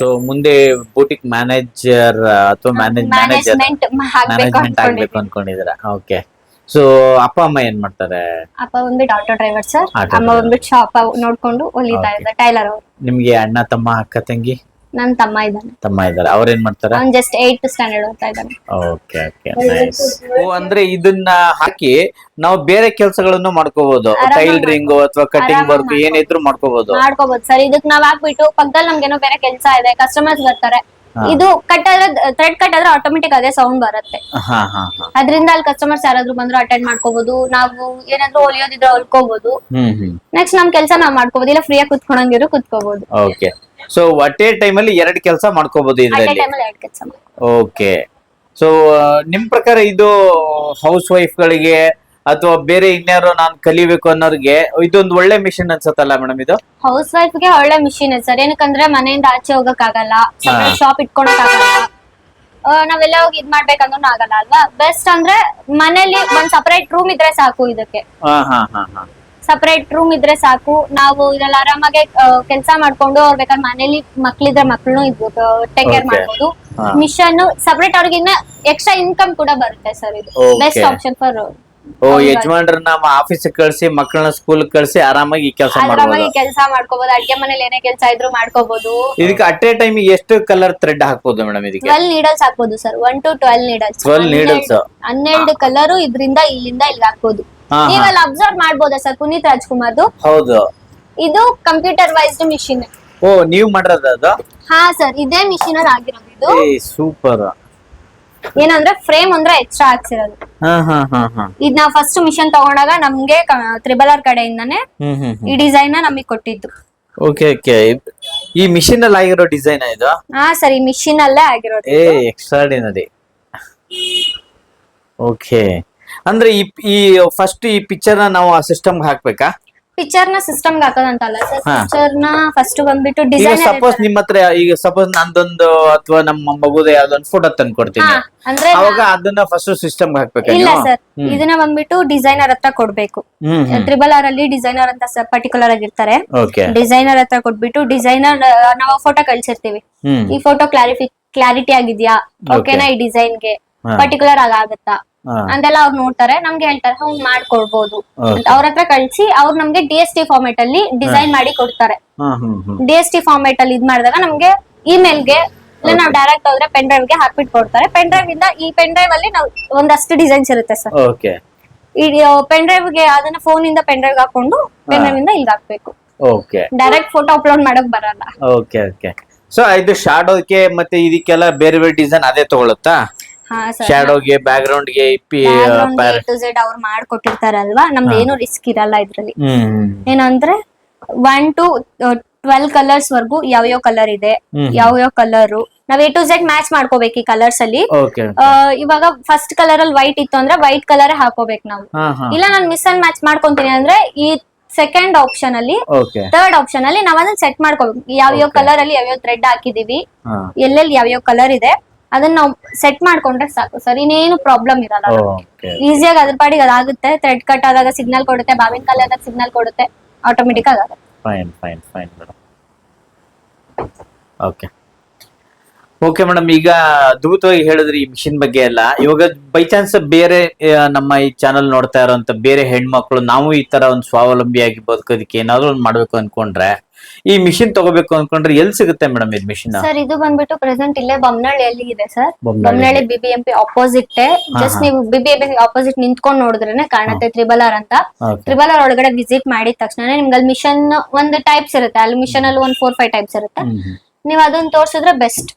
ಸೊ ಮುಂದೆ ಬೂಟಿಕ್ ಮ್ಯಾನೇಜರ್ ಅಥವಾ ಮ್ಯಾನೇಜ್ ಮ್ಯಾನೇಜ್ಮೆಂಟ್ ಆಗ್ಬೇಕು ಅನ್ಕೊಂಡಿದ್ದೀರಾ ಓಕೆ ಸೊ ಅಪ್ಪ ಅಮ್ಮ ಏನ್ ಮಾಡ್ತಾರೆ? ಅಪ್ಪ ಬಂದ್ಬಿಟ್ಟು ಆಟೋ ಡ್ರೈವರ್ ಸರ್ ಅಮ್ಮ. ಬಂದ್ಬಿಟ್ಟು ಶಾಪ್ ನೋಡ್ಕೊಂಡು ಹೊಲಿತಾ ಇದ್ದ ಇದ್ದಾರೆ ಟೈಲರ್ ಅವರು. ನಿಮ್ಗೆ ಅಣ್ಣ ತಮ್ಮ ಅಕ್ಕ ತಂಗಿ? ನನ್ ತಮ್ಮ ಇದ್ದಾನೆ. ತಮ್ಮ ಇದ್ದಾರೆ. ಅವ್ರೇನ್ ಮಾಡ್ತಾರೆ? ಅವ್ನು ಜಸ್ಟ್ ಏಟ್ ಸ್ಟ್ಯಾಂಡರ್ಡ್ ಓದ್ತಾ ಇದ್ದಾನೆ. ಓಕೆ ಓಕೆ ನೈಸ್ ಓ ಅಂದ್ರೆ ಇದನ್ನ ಹಾಕಿ ನಾವು ಬೇರೆ ಕೆಲಸಗಳನ್ನು ಮಾಡ್ಕೋಬಹುದು ಆರಾಮಾಗಿ ಟೈಲರಿಂಗ್ ಅಥವಾ ಕಟಿಂಗ್ ಆರಾಮಾಗಿ ವರ್ಕ್ ಏನಿದ್ರು ಮಾಡ್ಕೋಬಹುದು ಮಾಡ್ಕೋಬಹುದು ಸರ್ ಇದಕ್ ನಾವ್ ಹಾಕ್ಬಿಟ್ಟು ಪಕ್ಕದಲ್ಲಿ ನಮ್ಗೇನೋ ಬೇರೆ ಕೆಲಸ ಇದೆ ಕಸ್ಟಮರ್ಸ್ ಬರ್ತಾರೆ. ಇದು ಕಟ್ ಆದ್ರೆ ಥ್ರೆಡ್ ಕಟ್ ಆದ್ರೆ ಆಟೋಮೆಟಿಕ್ ಅದೇ ಸೌಂಡ್ ಬರುತ್ತೆ. ಹಾ ಹಾ ಹಾ. ಅದರಿಂದ ಅಲ್ಲಿ ಕಸ್ಟಮರ್ಸ್ ಯಾರಾದ್ರೂ ಬಂದ್ರು ಅಟೆಂಡ್ ಮಾಡ್ಕೋಬಹುದು ನಾವು ಏನಾದ್ರೂ ಹೊಲಿಯೋದಿದ್ರೆ ಹೊಲ್ಕೋಬಹುದು ಹ್ಮ್ ಹ್ಮ್. ನೆಕ್ಸ್ಟ್ ನಮ್ ಕೆಲಸ ನಾವ್ ಮಾಡ್ಕೋಬಹುದು ಇಲ್ಲ ಫ್ರೀಯಾಗಿ ಕುತ್ಕೊಳಂಗಿರು ಕುತ್ಕೋಬಹುದು ಓಕೆ ಸೊ ಒಟ್ಟೆ ಟೈಮ್ ಅಲ್ಲಿ ಎರಡ್ ಕೆಲಸ ಮಾಡ್ಕೋಬಹುದು ಇದರಲ್ಲಿ. ಓಕೆ ಸೊ ನಿಮ್ ಪ್ರಕಾರ ಇದು ಹೌಸ್ ವೈಫ್ ಗಳಿಗೆ ಅಥವಾ ಬೇರೆ ಇನ್ಯಾರು ನಾನು ಕಲಿಬೇಕು ಅನ್ನೋರಿಗೆ ಇದೊಂದು ಒಳ್ಳೆ ಮಿಷನ್ ಅನ್ಸತ್ತಲ್ಲ ಮೇಡಮ್ ಇದು? ಹೌಸ್ ವೈಫ್ಗೆ ಒಳ್ಳೆ ಮಿಷಿನ್ ಸರ್ ಏನಕ್ಕಂದ್ರೆ ಮನೆಯಿಂದ ಆಚೆ ಹೋಗಕ್ ಆಗಲ್ಲ ಸಪರೇಟ್ ಶಾಪ್ ಇಟ್ಕೊಳಕ್ ಆಗಲ್ಲ ನಾವೆಲ್ಲ ಹೋಗಿ ಇದ್ ಮಾಡ್ಬೇಕಂದ್ರೂ ಆಗಲ್ಲ ಅಲ್ವಾ? ಬೆಸ್ಟ್ ಅಂದ್ರೆ ಮನೇಲಿ ಒಂದ್ ಸಪರೇಟ್ ರೂಮ್ ಇದ್ರೆ ಸಾಕು ಇದಕ್ಕೆ. ಹಾ ಹಾ ಹಾ ಹಾ. ಸಪರೇಟ್ ರೂಮ್ ಇದ್ರೆ ಸಾಕು. ನಾವು ಇದ್ರಲ್ಲಿ ಆರಾಮಾಗಿ ಕೆಲಸ ಮಾಡ್ಕೊಂಡು ಅವ್ರ ಬೇಕಾದ್ರೆ ಮನೇಲಿ ಮಕ್ಳಿದ್ರೆ ಮಕ್ಳು ಇದ್ಬೋದು ಟೇಕ್ ಕೇರ್. ಮಾಡ್ಬೋದು. ಮಿಷನ್ ಸಪರೇಟ್ ಅವ್ರಿಗೆ ಇನ್ನ ಎಕ್ಸ್ಟ್ರಾ ಇನ್ಕಮ್ ಕೂಡ ಬರುತ್ತೆ ಸರ್ ಇದು. ಬೆಸ್ಟ್ ಆಪ್ಷನ್ ಫಾರ್ ಓ ಯಜಮಾನ್ರನ್ನ ಆಫೀಸ್ ಕಳ್ಸಿ ಮಕ್ಕಳನ್ನ ಸ್ಕೂಲ್ ಕಳ್ಸಿ ಆರಾಮಾಗಿ ಕೆಲಸ ಆರಾಮಾಗಿ ಕೆಲಸ ಮಾಡ್ಕೋಬಹುದು ಅಡ್ಗೆ ಮನೇಲಿ ಏನೇ ಕೆಲಸ ಇದ್ರು ಮಾಡ್ಕೋಬಹುದು ಇದಕ್ಕೆ ಅಟ್ ಎ ಟೈಮ್ ಎಷ್ಟು ಕಲರ್ ಥ್ರೆಡ್ ಹಾಕ್ಬೋದು ಮೇಡಮ್ ಇದಕ್ಕೆ? ಟ್ವೆಲ್ ನೀಡಲ್ಸ್ ಹಾಕ್ಬೋದು sir one two twelve needles 12 needles ಹನ್ನೆರಡು ಕಲರ್ ಇದ್ರಿಂದ ಇಲ್ಲಿಂದ ಇಲ್ಲಿ ಹಾಕ್ಬೋದು. ನೀವೆಲ್ಲ ಅಬ್ಸರ್ವ್ ಮಾಡ್ಬೋದಾ ಸರ್ ಪುನೀತ್ ರಾಜ್ಕುಮಾರ್ದು? ಹೌದು. ಇದು ಕಂಪ್ಯೂಟರ್ ವೈಸ್ಡ್ ಮಿಷಿನ್ ಓ ನೀವು ಮಾಡಿರೋದು ಅದು? ಹಾ ಸರ್ ಇದೇ ಮಿಷಿನ್ ಅಲ್ಲಿ ಆಗಿರೋದು ಇದು. ಏ ಸೂಪರ್ ಏನಂದ್ರೆ ಫ್ರೇಮ್ ಅಂದ್ರೆ ಎಕ್ಸ್ಟ್ರಾ ಹಾಕ್ಸಿರೋದು ಹಾ ಹಾ ಹಾ ಹಾ. ಇದ್ ನಾವ್ ಫಸ್ಟ್ ಮಿಷನ್ ತಗೊಂಡಾಗ ನಮ್ಗೆ ತ್ರಿಬಲ್ ಆರ್ ಕಡೆಯಿಂದಾನೆ ಹ್ಮ್ ಹ್ಮ್ ಈ ಡಿಸೈನ್ನ ನಮಗೆ ಕೊಟ್ಟಿದ್ದು. Okay okay. ಈ ಮಿಷಿನ್ ಅಲ್ಲಿ ಆಗಿರೋ ಡಿಸೈನ್ ಇದು? ಹಾ ಸರ್ ಈ ಮಿಷಿನ್ ಅಲ್ಲೇ ಆಗಿರೋದು ಏ ಎಕ್ಸ್ಟ್ರಾಡಿನರಿ ಓಕೆ. ಅಂದ್ರೆ ಈ ಈ ಫಸ್ಟ್ ಈ ಪಿಕ್ಚರ್ನ ನಾವು ಆ ಸಿಸ್ಟಮ್ ಹಾಕ್ಬೇಕಾ? ಪಿಕ್ಚರ್ನ ಸಿಸ್ಟಮ್ ಹಾಕೋದಂತಲ್ಲ ಸರ್ ಹಾ. ಪಿಕ್ಚರ್ನ ಫಸ್ಟ್ ಬಂದ್ಬಿಟ್ಟು ಈಗ ಡಿಸೈನ್ ಸಪೋಸ್ ನಿಮ್ಮ ಹತ್ರ ಈಗ ಸಪೋಸ್ ನಂದೊಂದು ಅಥವಾ ನಮ್ಮ ಮಗುದ ಯಾವ್ದೊಂದು ಫೋಟೋ ತಂದು ಕೊಡ್ತೀನಿ. ಅಂದ್ರೆ ಅವಾಗ ಅದನ್ನ ಫಸ್ಟ್ ಸಿಸ್ಟಮ್ ಹಾಕ್ಬೇಕಾ ಇಲ್ಲ ನೀವು? ಸರ್ ಇದನ್ನ ಬಂದ್ಬಿಟ್ಟು ಡಿಸೈನರ್ ಹತ್ರ ಕೊಡ್ಬೇಕು. Hmm hmm. ಟ್ರಿಬಲ್ ಆರ್ ಅಲ್ಲಿ ಡಿಸೈನರ್ ಅಂತ ಪರ್ಟಿಕ್ಯುಲರ್ ಆಗಿರ್ತಾರೆ ಓಕೆ ಡಿಸೈನರ್ ಹತ್ರ ಕೊಟ್ಬಿಟ್ಟು ಡಿಸೈನರ್ ನಾವು ಫೋಟೋ ಕಳ್ಸಿರ್ತೀವಿ. ಹ್ಮ್. ಈ ಫೋಟೋ ಕ್ಲಾರಿಫಿ ಕ್ಲಾರಿಟಿ ಆಗಿದ್ಯಾ? ಓಕೆನಾ ಈ ಡಿಸೈನ್ಗೆ ಹಾ. ಪರ್ಟಿಕ್ಯುಲರ್ ಆಗ ಆಗುತ್ತಾ? ಹಾ. ಅಂತೆಲ್ಲ ಅವ್ರು ನೋಡ್ತಾರೆ ನಮ್ಗೆ ಹೇಳ್ತಾರೆ ಹಂಗ್ ಮಾಡ್ಕೊಡ್ಬೋದು. ಅಂತ ಅವ್ರ ಹತ್ರ ಕಳ್ಸಿ ಅವ್ರು ನಮ್ಗೆ ಡಿ ಎಸ್ ಟಿ ಫಾರ್ಮೆಟ್ ಅಲ್ಲಿ ಡಿಸೈನ್ ಮಾಡಿ ಕೊಡ್ತಾರೆ. ಡಿ ಎಸ್ ಟಿ ಫಾರ್ಮೆಟ್ ಅಲ್ಲಿ ಇದ್ ಮಾಡಿದಾಗ ನಮ್ಗೆ ಇಮೇಲ್ಗೆ ಇಲ್ಲ ನಾವು ಡೈರೆಕ್ಟ್ ಹೋದ್ರೆ ಪೆನ್ ಡ್ರೈವ್ಗೆ ಹಾಕ್ಬಿಟ್ಟು ಕೊಡ್ತಾರೆ. ಪೆನ್ ಡ್ರೈವ್ ಇಂದ ಈ ಪೆನ್ ಡ್ರೈವ್ ಅಲ್ಲಿ ನಾವು ಒಂದಷ್ಟು ಡಿಸೈನ್ಸ್ ಇರುತ್ತೆ ಸರ್ ಓಕೆ ಈ ಪೆನ್ ಡ್ರೈವ್ಗೆ ಅದನ್ನ ಫೋನ್ ಇಂದ ಪೆನ್ ಡ್ರೈವ್ ಹಾಕೊಂಡು ಪೆನ್ ಡ್ರೈವ್ ಇಂದ ಇಲ್ಲಿ ಹಾಕ್ಬೇಕು. ಓಕೆ ಡೈರೆಕ್ಟ್ ಫೋಟೋ ಅಪ್ಲೋಡ್ ಮಾಡಕ್ ಬರಲ್ಲ. ಓಕೆ ಓಕೆ ಸೊ ಇದು ಶಾಡೋಕೆ ಮತ್ತೆ ಇದಕ್ಕೆಲ್ಲ ಬೇರೆ ಬೇರೆ ಡಿಸೈನ್ ಅದೇ ತಗೊಳುತ್ತಾ? ಹಾ ಬ್ಯಾಕ್ ಗ್ರೌಂಡ್ಗೆ ಇಪ್ಪಿ ಅವ್ರು ಮಾಡ್ಕೊಟ್ಟಿರ್ತಾರಲ್ವಾ? ನಮ್ದು ಏನು ರಿಸ್ಕ್ ಇರಲ್ಲ ಇದ್ರಲ್ಲಿ. ಏನಂದ್ರೆ ಒನ್ ಟು ಟ್ವೆಲ್ ಕಲರ್ಸ್ ವರ್ಗು ಯಾವ ಕಲರ್ ಇದೆ ಯಾವ ಯಾವ ಕಲರ್ ನಾವ್ ಎ ಟು ಝೆಡ್ ಮ್ಯಾಚ್ ಮಾಡ್ಕೋಬೇಕು ಈ ಕಲರ್ಸ್ ಅಲ್ಲಿ. ಇವಾಗ ಫಸ್ಟ್ ಕಲರ್ ಅಲ್ಲಿ ವೈಟ್ ಇತ್ತು ಅಂದ್ರೆ ವೈಟ್ ಕಲರ್ ಹಾಕೋಬೇಕು ನಾವು. ಇಲ್ಲ ನಾನು ಮಿಸ್ ಅಂಡ್ ಮ್ಯಾಚ್ ಮಾಡ್ಕೊಂತೀನಿ ಅಂದ್ರೆ ಈ ಸೆಕೆಂಡ್ ಆಪ್ಷನ್ ಅಲ್ಲಿ ಥರ್ಡ್ ಆಪ್ಷನ್ ಅಲ್ಲಿ ನಾವ್ ಅದನ್ನ ಸೆಟ್ ಮಾಡ್ಕೋಬೇಕು. ಯಾವ ಯಾವ ಕಲರ್ ಅಲ್ಲಿ ಯಾವ್ಯಾವ ಥ್ರೆಡ್ ಹಾಕಿದೀವಿ ಎಲ್ಲೆಲ್ಲಿ ಯಾವ ಯಾವ ಕಲರ್ ಇದೆ. ಅದನ್ನ ನಾವು ಸೆಟ್ ಮಾಡ್ಕೊಂಡ್ರೆ ಸಾಕು. ಸರ್ ಇನ್ನೇನು ಪ್ರಾಬ್ಲಮ್ ಇರಲ್ಲ ಓಕೆ ಈಸಿಯಾಗಿ ಅದ್ರ ಪಾಡಿಗೆ ಅದಾಗುತ್ತೆ. ಥ್ರೆಡ್ ಕಟ್ ಆದಾಗ ಸಿಗ್ನಲ್ ಕೊಡುತ್ತೆ. ಬಾವಿನ ಕಾಲ ಆದಾಗ ಸಿಗ್ನಲ್ ಕೊಡುತ್ತೆ. ಆಟೋಮೆಟಿಕ್ ಆಗುತ್ತೆ. Fine fine fine madam okay okay madam ಈಗ ಅದ್ಭುತವಾಗಿ ಹೇಳಿದ್ರಿ ಈ ಮಿಷಿನ್ ಬಗ್ಗೆ ಎಲ್ಲ. ಇವಾಗ ಬೈ ಚಾನ್ಸ್ ಬೇರೆ ಆ, ನಮ್ಮ ಈ ಚಾನಲ್ ನೋಡ್ತಾ ಇರೋಂತ ಬೇರೆ ಹೆಣ್ಮಕ್ಳು ನಾವು ಈ ತರ ಒಂದು ಸ್ವಾವಲಂಬಿಯಾಗಿ ಬದುಕೋದಕ್ಕೆ ಏನಾದ್ರು ಒಂದು ಮಾಡ್ಬೇಕು ಅನ್ಕೊಂಡ್ರೆ ಈ ಮಿಷಿನ್ ತಗೋಬೇಕು ಅನ್ಕೊಂಡ್ರೆ ಎಲ್ಲಿ ಸಿಗುತ್ತೆ ಮೇಡಮ್ ಇದು ಮಿಷಿನ್? ಸರ್ ಇದು ಬಂದ್ಬಿಟ್ಟು ಪ್ರೆಸೆಂಟ್ ಇಲ್ಲೇ ಬೊಮ್ಮನಹಳ್ಳಿಯಲ್ಲಿ ಇದೆ sir? Bommanahalli. Bommanahalli BBMP opposite just ನೀವು ಬಿಬಿಎಂಪಿ ಆಪೋಸಿಟ್ ನಿಂತ್ಕೊಂಡ್ ನೋಡಿದ್ರೇನೆ ಕಾಣುತ್ತೆ ತ್ರಿಬಲ್ ಆರ್ ಅಂತ. ತ್ರಿಬಲ್ ಆರ್ ಒಳಗಡೆ ವಿಸಿಟ್ ಮಾಡಿದ ತಕ್ಷಣ ನಿಮ್ಗೆ ಅಲ್ಲಿ ಮಿಷನ್ ಒಂದು ಟೈಪ್ಸ್ ಇರುತ್ತೆ. ಅಲ್ಲಿ ಮಿಷನ್ ಅಲ್ಲಿ ಒಂದ್ ಫೋರ್ ಫೈವ್ ಟೈಪ್ಸ್ ಇರುತ್ತೆ. ನೀವು ಅದನ್ನ ತೋರ್ಸಿದ್ರೆ ಬೆಸ್ಟ್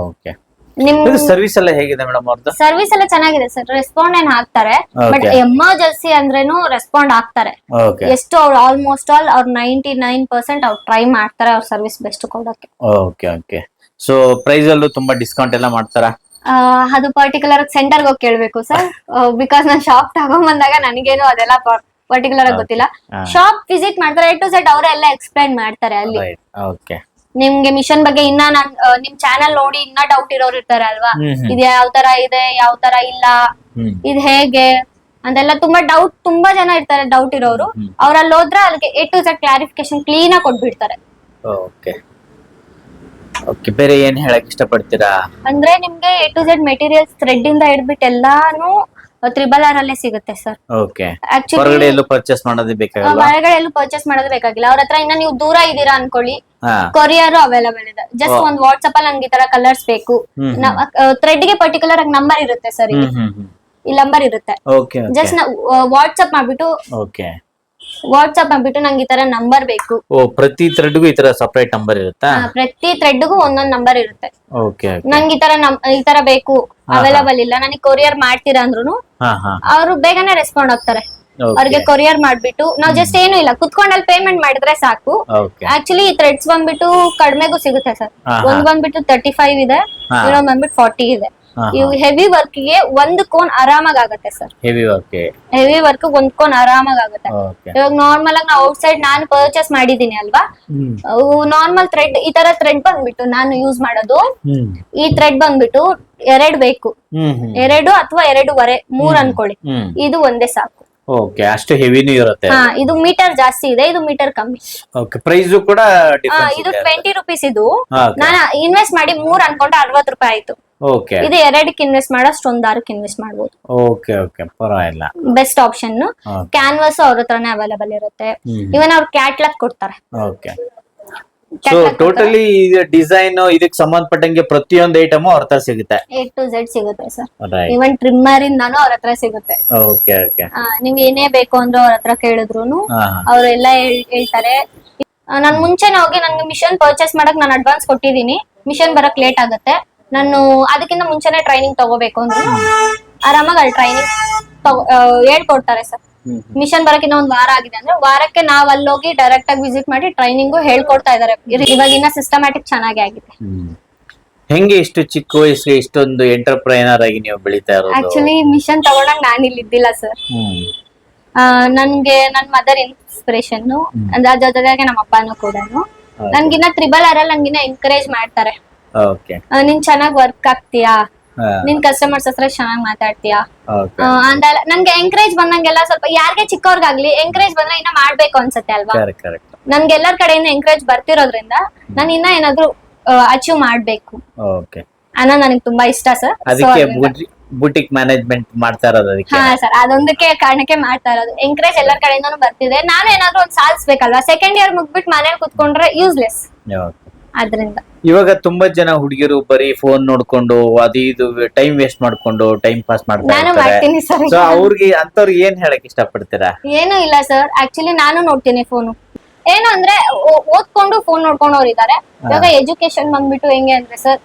ಓಕೆ. ನಿಮ್ ಸರ್ವಿಸ್ ಎಲ್ಲ ಹೇಗಿದೆ ಮೇಡಮ್ ಅವ್ರದ್ದು ಸರ್ವಿಸ್ ಎಲ್ಲ ಚೆನ್ನಾಗಿದೆ ಸರ್ ರೆಸ್ಪಾಂಡ್ ಏನ್ ಹಾಕ್ತಾರೆ ಬಟ್ ಎಮರ್ಜೆನ್ಸಿ ಅಂದ್ರೇನು ರೆಸ್ಪಾಂಡ್ ಆಗ್ತಾರೆ ಎಷ್ಟು ಅವ್ರು ಆಲ್ಮೋಸ್ಟ್ ಆಲ್ ಅವ್ರ ನೈಂಟಿ ನೈನ್ ಪರ್ಸೆಂಟ್ ಅವ್ರು ಟ್ರೈ ಮಾಡ್ತಾರೆ ಅವ್ರ ಸರ್ವಿಸ್ ಬೆಸ್ಟ್ ಕೊಡೋಕೆ. ಓಕೆ ಓಕೆ ಸೊ ಪ್ರೈಸ್ ಅಲ್ಲೂ ತುಂಬಾ ಡಿಸ್ಕೌಂಟ್ ಎಲ್ಲ ಮಾಡ್ತಾರಾ? ಅದು ಪರ್ಟಿಕ್ಯುಲರ್ ಸೆಂಟರ್ ಹೋಗಿ ಕೇಳ್ಬೇಕು ಸರ್ ಬಿಕಾಸ್ ನಾನು ಶಾಪ್ ತಗೊಂಬಂದಾಗ ನನಗೇನು ಅದೆಲ್ಲ ಪರ್ಟಿಕ್ಯುಲರ್ ಆಗಿ ಗೊತ್ತಿಲ್ಲ. ಶಾಪ್ ವಿಸಿಟ್ ಮಾಡ್ತಾರೆ ಎ ಟು ಸೆಟ್ ಅವರೆಲ್ಲ ಎಕ್ಸ್ಪ್ಲೈನ್ ಮಾಡ್ತಾರೆ ಅಲ್ಲಿ. ಓಕೆ ನಿಮ್ಗೆ ಮಿಷನ್ ಬಗ್ಗೆ ಇನ್ನ ನಾನ್ ನಿಮ್ ಚಾನಲ್ ನೋಡಿ ಇನ್ನ ಡೌಟ್ ಇರೋರು ಇರ್ತಾರೆ ಅಲ್ವಾ. ಇದು ಯಾವ ತರ ಇದೆ ಯಾವ ತರ ಇಲ್ಲ? ಇದ್ ಹೇಗೆ? ಅಂತೆಲ್ಲ ತುಂಬಾ ಡೌಟ್ ತುಂಬಾ ಜನ ಇರ್ತಾರೆ ಡೌಟ್ ಇರೋರು. ಅವ್ರಲ್ಲಿ ಹೋದ್ರೆ ಅದಕ್ಕೆ A to Z clarification clean ಆಗಿ ಕೊಟ್ಬಿಡ್ತಾರೆ. ಓಕೆ. ಓಕೆ ಬೇರೆ ಏನ್ ಹೇಳಕ್ ಇಷ್ಟಪಡ್ತೀರಾ? ಅಂದ್ರೆ ನಿಮ್ಗೆ A to Z materials thread ಇಂದ ಹಿಡ್ಬಿಟ್ಟು ಎಲ್ಲಾನು ತ್ರಿಬಲ್ ಆರ್ ಅಲ್ಲೇ ಸಿಗುತ್ತೆ ಸರ್ ಓಕೆ. ಆಕ್ಚುಲಿ ಹೊರಗಡೆ ಎಲ್ಲೂ ಪರ್ಚೇಸ್ ಮಾಡೋದೇ ಬೇಕಾಗಲ್ಲ ಹೊರಗಡೆ ಎಲ್ಲೂ ಪರ್ಚೇಸ್ ಮಾಡೋದು ಬೇಕಾಗಿಲ್ಲ. ಅವ್ರ ಹತ್ರ ಇನ್ನ ನೀವು ದೂರ ಇದ್ದೀರಾ ಅನ್ಕೊಳ್ಳಿ. ಕೊರಿಯರ್ ಅವೈಲಬಲ್ ಇದೆ. ಜಸ್ಟ್ ಒಂದ್ ವಾಟ್ಸ್ಆಪ್ ಅಲ್ಲಿ ನಂಗೆ ಈ ತರ ಕಲರ್ಸ್ ಬೇಕು. ಥ್ರೆಡ್ಗೆ ಪರ್ಟಿಕ್ಯುಲರ್ ಆಗಿ ನಂಬರ್ ಇರುತ್ತೆ ಸರ್ ಈ ನಂಬರ್ ಇರುತ್ತೆ. ಜಸ್ಟ್ ವಾಟ್ಸ್ಆಪ್ ಮಾಡ್ಬಿಟ್ಟು ಓಕೆ ವಾಟ್ಸ್ಆಪ್ ಮಾಡ್ಬಿಟ್ಟು ನಂಗೆ ಈ ತರ ನಂಬರ್ ಬೇಕು. ಓ ಪ್ರತಿ ಥ್ರೆಡ್ಗೂ ಈ ತರ ಸೆಪರೇಟ್ ನಂಬರ್ ಇರುತ್ತಾ? ಪ್ರತಿ ಥ್ರೆಡ್ಗೂ ಒಂದೊಂದು ನಂಬರ್ ಇರುತ್ತೆ. ಓಕೆ ನಂಗೆ ಈ ತರ ಈ ತರ ಬೇಕು. ಅವೈಲಬಲ್ ಇಲ್ಲ. ನನಗೆ ಕೊರಿಯರ್ ಮಾಡ್ತೀರಾ ಅಂದ್ರೂ ಅವರು ಬೇಗನೆ ರೆಸ್ಪಾಂಡ್ ಆಗ್ತಾರೆ. ಅವ್ರಿಗೆ ಕೊರಿಯರ್ ಮಾಡ್ಬಿಟ್ಟು ನಾವ್ ಜಸ್ಟ್ ಏನು ಇಲ್ಲ ಕುತ್ಕೊಂಡ್ ಅಲ್ಲಿ ಪೇಮೆಂಟ್ ಮಾಡಿದ್ರೆ ಸಾಕು. ಓಕೆ ಆಕ್ಚುಲಿ ಈ ಥ್ರೆಡ್ಸ್ ಬಂದ್ಬಿಟ್ಟು ಕಡಿಮೆಗೂ ಸಿಗುತ್ತೆ ಸರ್. ಹಾ, ಒಂದ್ ಬಂದ್ಬಿಟ್ಟು ತರ್ಟಿ ಫೈವ್ ಇದೆ ಹಾ. ಇನ್ನೊಂದ್ ಬಂದ್ಬಿಟ್ಟು ಫಾರ್ಟಿ ಇದೆ. ಹಾ, ಇವು ಹೆವಿ ವರ್ಕ್ಗೆ ಒಂದ್ ಕೋನ್ ಆರಾಮಾಗ್ ಆಗತ್ತೆ sir heavy okay heavy work ಒಂದ್ ಕೋನ್ ಆರಾಮಾಗ್ ಆಗುತ್ತೆ ಓಕೆ ಇವಾಗ ನಾರ್ಮಲ್ ಆಗಿ ಔಟ್ ಸೈಡ್ ನಾನು ಪರ್ಚೇಸ್ ಮಾಡಿದೀನಿ ಅಲ್ವಾ? ನಾರ್ಮಲ್ ಥ್ರೆಡ್ ಈ ತರ ಥ್ರೆಡ್ ಬಂದ್ಬಿಟ್ಟು ನಾನು ಯೂಸ್ ಮಾಡೋದು. ಹ್ಮ್. ಈ ಥ್ರೆಡ್ ಬಂದ್ಬಿಟ್ಟು ಎರಡ್ ಬೇಕು. ಹ್ಮ್ ಹ್ಮ್. ಎರಡು ಅಥವಾ ಎರಡೂವರೆ ಮೂರ್ ಅನ್ಕೊಳ್ಳಿ. ಹ್ಮ್. ಇದು ಒಂದೇ ಸಾಕು. ಓಕೆ ಅಷ್ಟು ಹೆವಿನೂ ಇರುತ್ತೆ. ಹಾ ಇದು ಮೀಟರ್ ಜಾಸ್ತಿ ಇದೆ ಇದು ಮೀಟರ್ ಕಮ್ಮಿ. ಓಕೆ ಪ್ರೈಸ್ ಕೂಡ ಆ, ಡಿಫ್ರೆನ್ಸ್ ಇದು ಇದೆ ಟ್ವೆಂಟಿ ರುಪೀಸ್ ಇದು. ನಾನು ಇನ್ವೆಸ್ಟ್ ಮಾಡಿ ಮೂರ್ ಅನ್ಕೊಂಡ್ರೆ ಅರವತ್ ರೂಪಾಯಿ ಆಯ್ತು. ಓಕೆ ಇದು ಎರಡಕ್ಕೆ ಇನ್ವೆಸ್ಟ್ ಮಾಡೋಷ್ಟು ಒಂದ್ ಆರಕ್ಕೆ ಇನ್ವೆಸ್ಟ್ ಮಾಡ್ಬೋದು. ಓಕೆ ಓಕೆ ಪರವಾಗಿಲ್ಲ. ಬೆಸ್ಟ್ ಆಪ್ಷನ್ ಕ್ಯಾನ್ವಾಸ್ ಅವ್ರ ಹತ್ರನೇ ಅವೈಲೇಬಲ್ ಇರುತ್ತೆ. ಇವನ್ ಅವ್ರ ಕ್ಯಾಟ್ಲಾಗ್ ಕೊಡ್ತಾರೆ. ಓಕೆ ಸೊ ಟೋಟಲಿ ಡಿಸೈನ್ ಇದಕ್ಕೆ ಸಂಬಂಧಪಟ್ಟಂಗೆ ಪ್ರತಿಯೊಂದು ಐಟಮ್ ಅವ್ರ ಹತ್ರ ಸಿಗುತ್ತೆ. ಎ ಟು ಝೆಡ್ ಸಿಗುತ್ತೆ ಸರ್ ಇವನ್ ಟ್ರಿಮ್ಮರ್ ಇಂದಾನು ಅವ್ರ ಹತ್ರ ಸಿಗುತ್ತೆ. ಓಕೆ ಓಕೆ ಆ, ಏನೇ ಬೇಕು ಅಂದ್ರು ಅವ್ರ ಹತ್ರ ಕೇಳಿದ್ರು ಹಾ ಅವ್ರೆಲ್ಲ ಹೇಳ್- ಹೇಳ್ತಾರೆ. ನಾನು ಮುಂಚೆನೆ ಹೋಗಿ ನನ್ಗೆ ಮಿಷನ್ ಪರ್ಚೇಸ್ ಮಾಡಕ್ ನಾನು ಅಡ್ವಾನ್ಸ್ ಕೊಟ್ಟಿದೀನಿ ಮಿಷನ್ ಬರಕ್ ಲೇಟ್ ಆಗುತ್ತೆ. ನಾನು ಅದಕ್ಕಿಂತ ಮುಂಚೆನೆ ಟ್ರೈನಿಂಗ್ ತಗೋಬೇಕು ಅಂದ್ರೆ. ಆರಾಮಾಗಿ ಅಲ್ಲಿ ಟ್ರೈನಿಂಗ್ ಹೇಳ್ಕೊಡ್ತಾರೆ ಸರ್ ಮಿಷನ್ ಬರಕ್ಕಿನ್ನ ಒಂದ್ ವಾರ ಆಗಿದೆ ಅಂದ್ರೆ ವಾರಕ್ಕೆ ನಾವ್ ಅಲ್ಲೋಗಿ ಹೋಗಿ ಡೈರೆಕ್ಟ್ ಆಗಿ ವಿಸಿಟ್ ಮಾಡಿ ಟ್ರೈನಿಂಗು ಹೇಳ್ಕೊಡ್ತಾ ಇದಾರೆ. ಇವಾಗಿನ ಸಿಸ್ಟಮ್ಯಾಟಿಕ್ ಚೆನ್ನಾಗಿ ಆಗಿದೆ. ಹೆಂಗೆ ಇಷ್ಟು ಚಿಕ್ಕ ವಯಸ್ಸು ಇಷ್ಟೊಂದು ಎಂಟರ್ಪ್ರೈನರ್ ಆಗಿ ನೀವು ಬೆಳಿತಾ ಇರೋದು? ಆಕ್ಚುಲಿ ಮಿಷನ್ ತಗೊಂಡಾಗ ನಾನು ಇಲ್ಲಿ ಇದ್ದಿಲ್ಲ ಸರ್ ನನ್ಗೆ ನನ್ ಮದರ್ ಇನ್ಸ್ಪಿರೇಷನ್ ಅದ್ರ ಜೊತೆಗೆ ನಮ್ಮ ಅಪ್ಪನೂ ಕೂಡ. ನನ್ಗಿನ್ನ ತ್ರಿಬಲ್ ಆರ್ ಅಲ್ಲಿ ನನ್ಗಿನ್ನ ಎನ್ಕರೇಜ್ ಮಾಡ್ತಾರೆ. ಓಕೆ. ನೀನ್ ಚೆನ್ನಾಗ್ ವರ್ಕ್ ಆಗ್ತೀಯಾ? ನಿನ್ ಕಸ್ಟಮರ್ಸ್ ಹತ್ರ ಚೆನ್ನಾಗ್ ಮಾತಾಡ್ತೀಯಾ? ಅಂದೆಲ್ಲ ನನ್ಗೆ ಎಂಕರೇಜ್ ಬಂದಂಗೆಲ್ಲ ಸ್ವಲ್ಪ ಯಾರಿಗೆ ಚಿಕ್ಕವ್ರಿಗಾಗ್ಲಿ ಎಂಕರೇಜ್ ಬಂದ್ರೆ ಇನ್ನ ಮಾಡ್ಬೇಕು ಅನ್ಸತ್ತೆ ಅಲ್ವಾ? ನನ್ಗೆ ಎಲ್ಲರ ಕಡೆಯಿಂದ ಎಂಕರೇಜ್ ಬರ್ತಿರೋದ್ರಿಂದ ನಾನು ಇನ್ನ ಏನಾದ್ರು ಅಚೀವ್ ಮಾಡ್ಬೇಕು. ಓಕೆ ಅನ್ನೋ ನನಗೆ ತುಂಬಾ ಇಷ್ಟ ಸರ್. ಅದಕ್ಕೆ ಬುಟಿಕ್ ಮ್ಯಾನೇಜ್ಮೆಂಟ್ ಮಾಡ್ತಾ ಇರೋದು ಅದಕ್ಕೆ. ಹಾ ಸರ್ ಅದೊಂದಕ್ಕೆ ಕಾರಣಕ್ಕೆ ಮಾಡ್ತಾ ಇರೋದು. ಎಂಕರೇಜ್ ಎಲ್ಲರ ಕಡೆಯಿಂದನು ಬರ್ತಿದೆ. ನಾನು ಏನಾದ್ರು ಒಂದು ಸಾಧಿಸ್ಬೇಕಲ್ವಾ ಸೆಕೆಂಡ್ ಇಯರ್ ಮುಗ್ಬಿಟ್ಟು ಮನೇಲಿ ಕುತ್ಕೊಂಡ್ರೆ ಯೂಸ್ಲೆಸ್ ಅದ್ರಿಂದ. ಇವಾಗ ತುಂಬಾ ಜನ ಹುಡುಗಿರು ಬರೀ ಫೋನ್ ನೋಡ್ಕೊಂಡು ಅದು ಇದು ಟೈಮ್ ವೇಸ್ಟ್ ಮಾಡ್ಕೊಂಡು ಟೈಮ್ ಪಾಸ್ ಮಾಡ್ತಾ ನಾನು ಇರ್ತಾರೆ. ಮಾಡ್ತೀನಿ ಸರ್ ಸೊ ಅವ್ರಿಗೆ ಅಂತವ್ರಿಗೆ ಏನ್ ಹೇಳಕ್ ಇಷ್ಟಪಡ್ತೀರಾ? ಏನು ಇಲ್ಲ ಸರ್ ಆಕ್ಚುಲಿ ನಾನು ನೋಡ್ತೀನಿ ಫೋನು ಏನು ಅಂದ್ರೆ ಓ- ಓದ್ಕೊಂಡು ಫೋನ್ ನೋಡ್ಕೊಂಡವ್ರು ಇದಾರೆ. ಇವಾಗ ಎಜುಕೇಶನ್ ಬಂದ್ಬಿಟ್ಟು ಹೆಂಗೆ ಅಂದ್ರೆ ಸರ್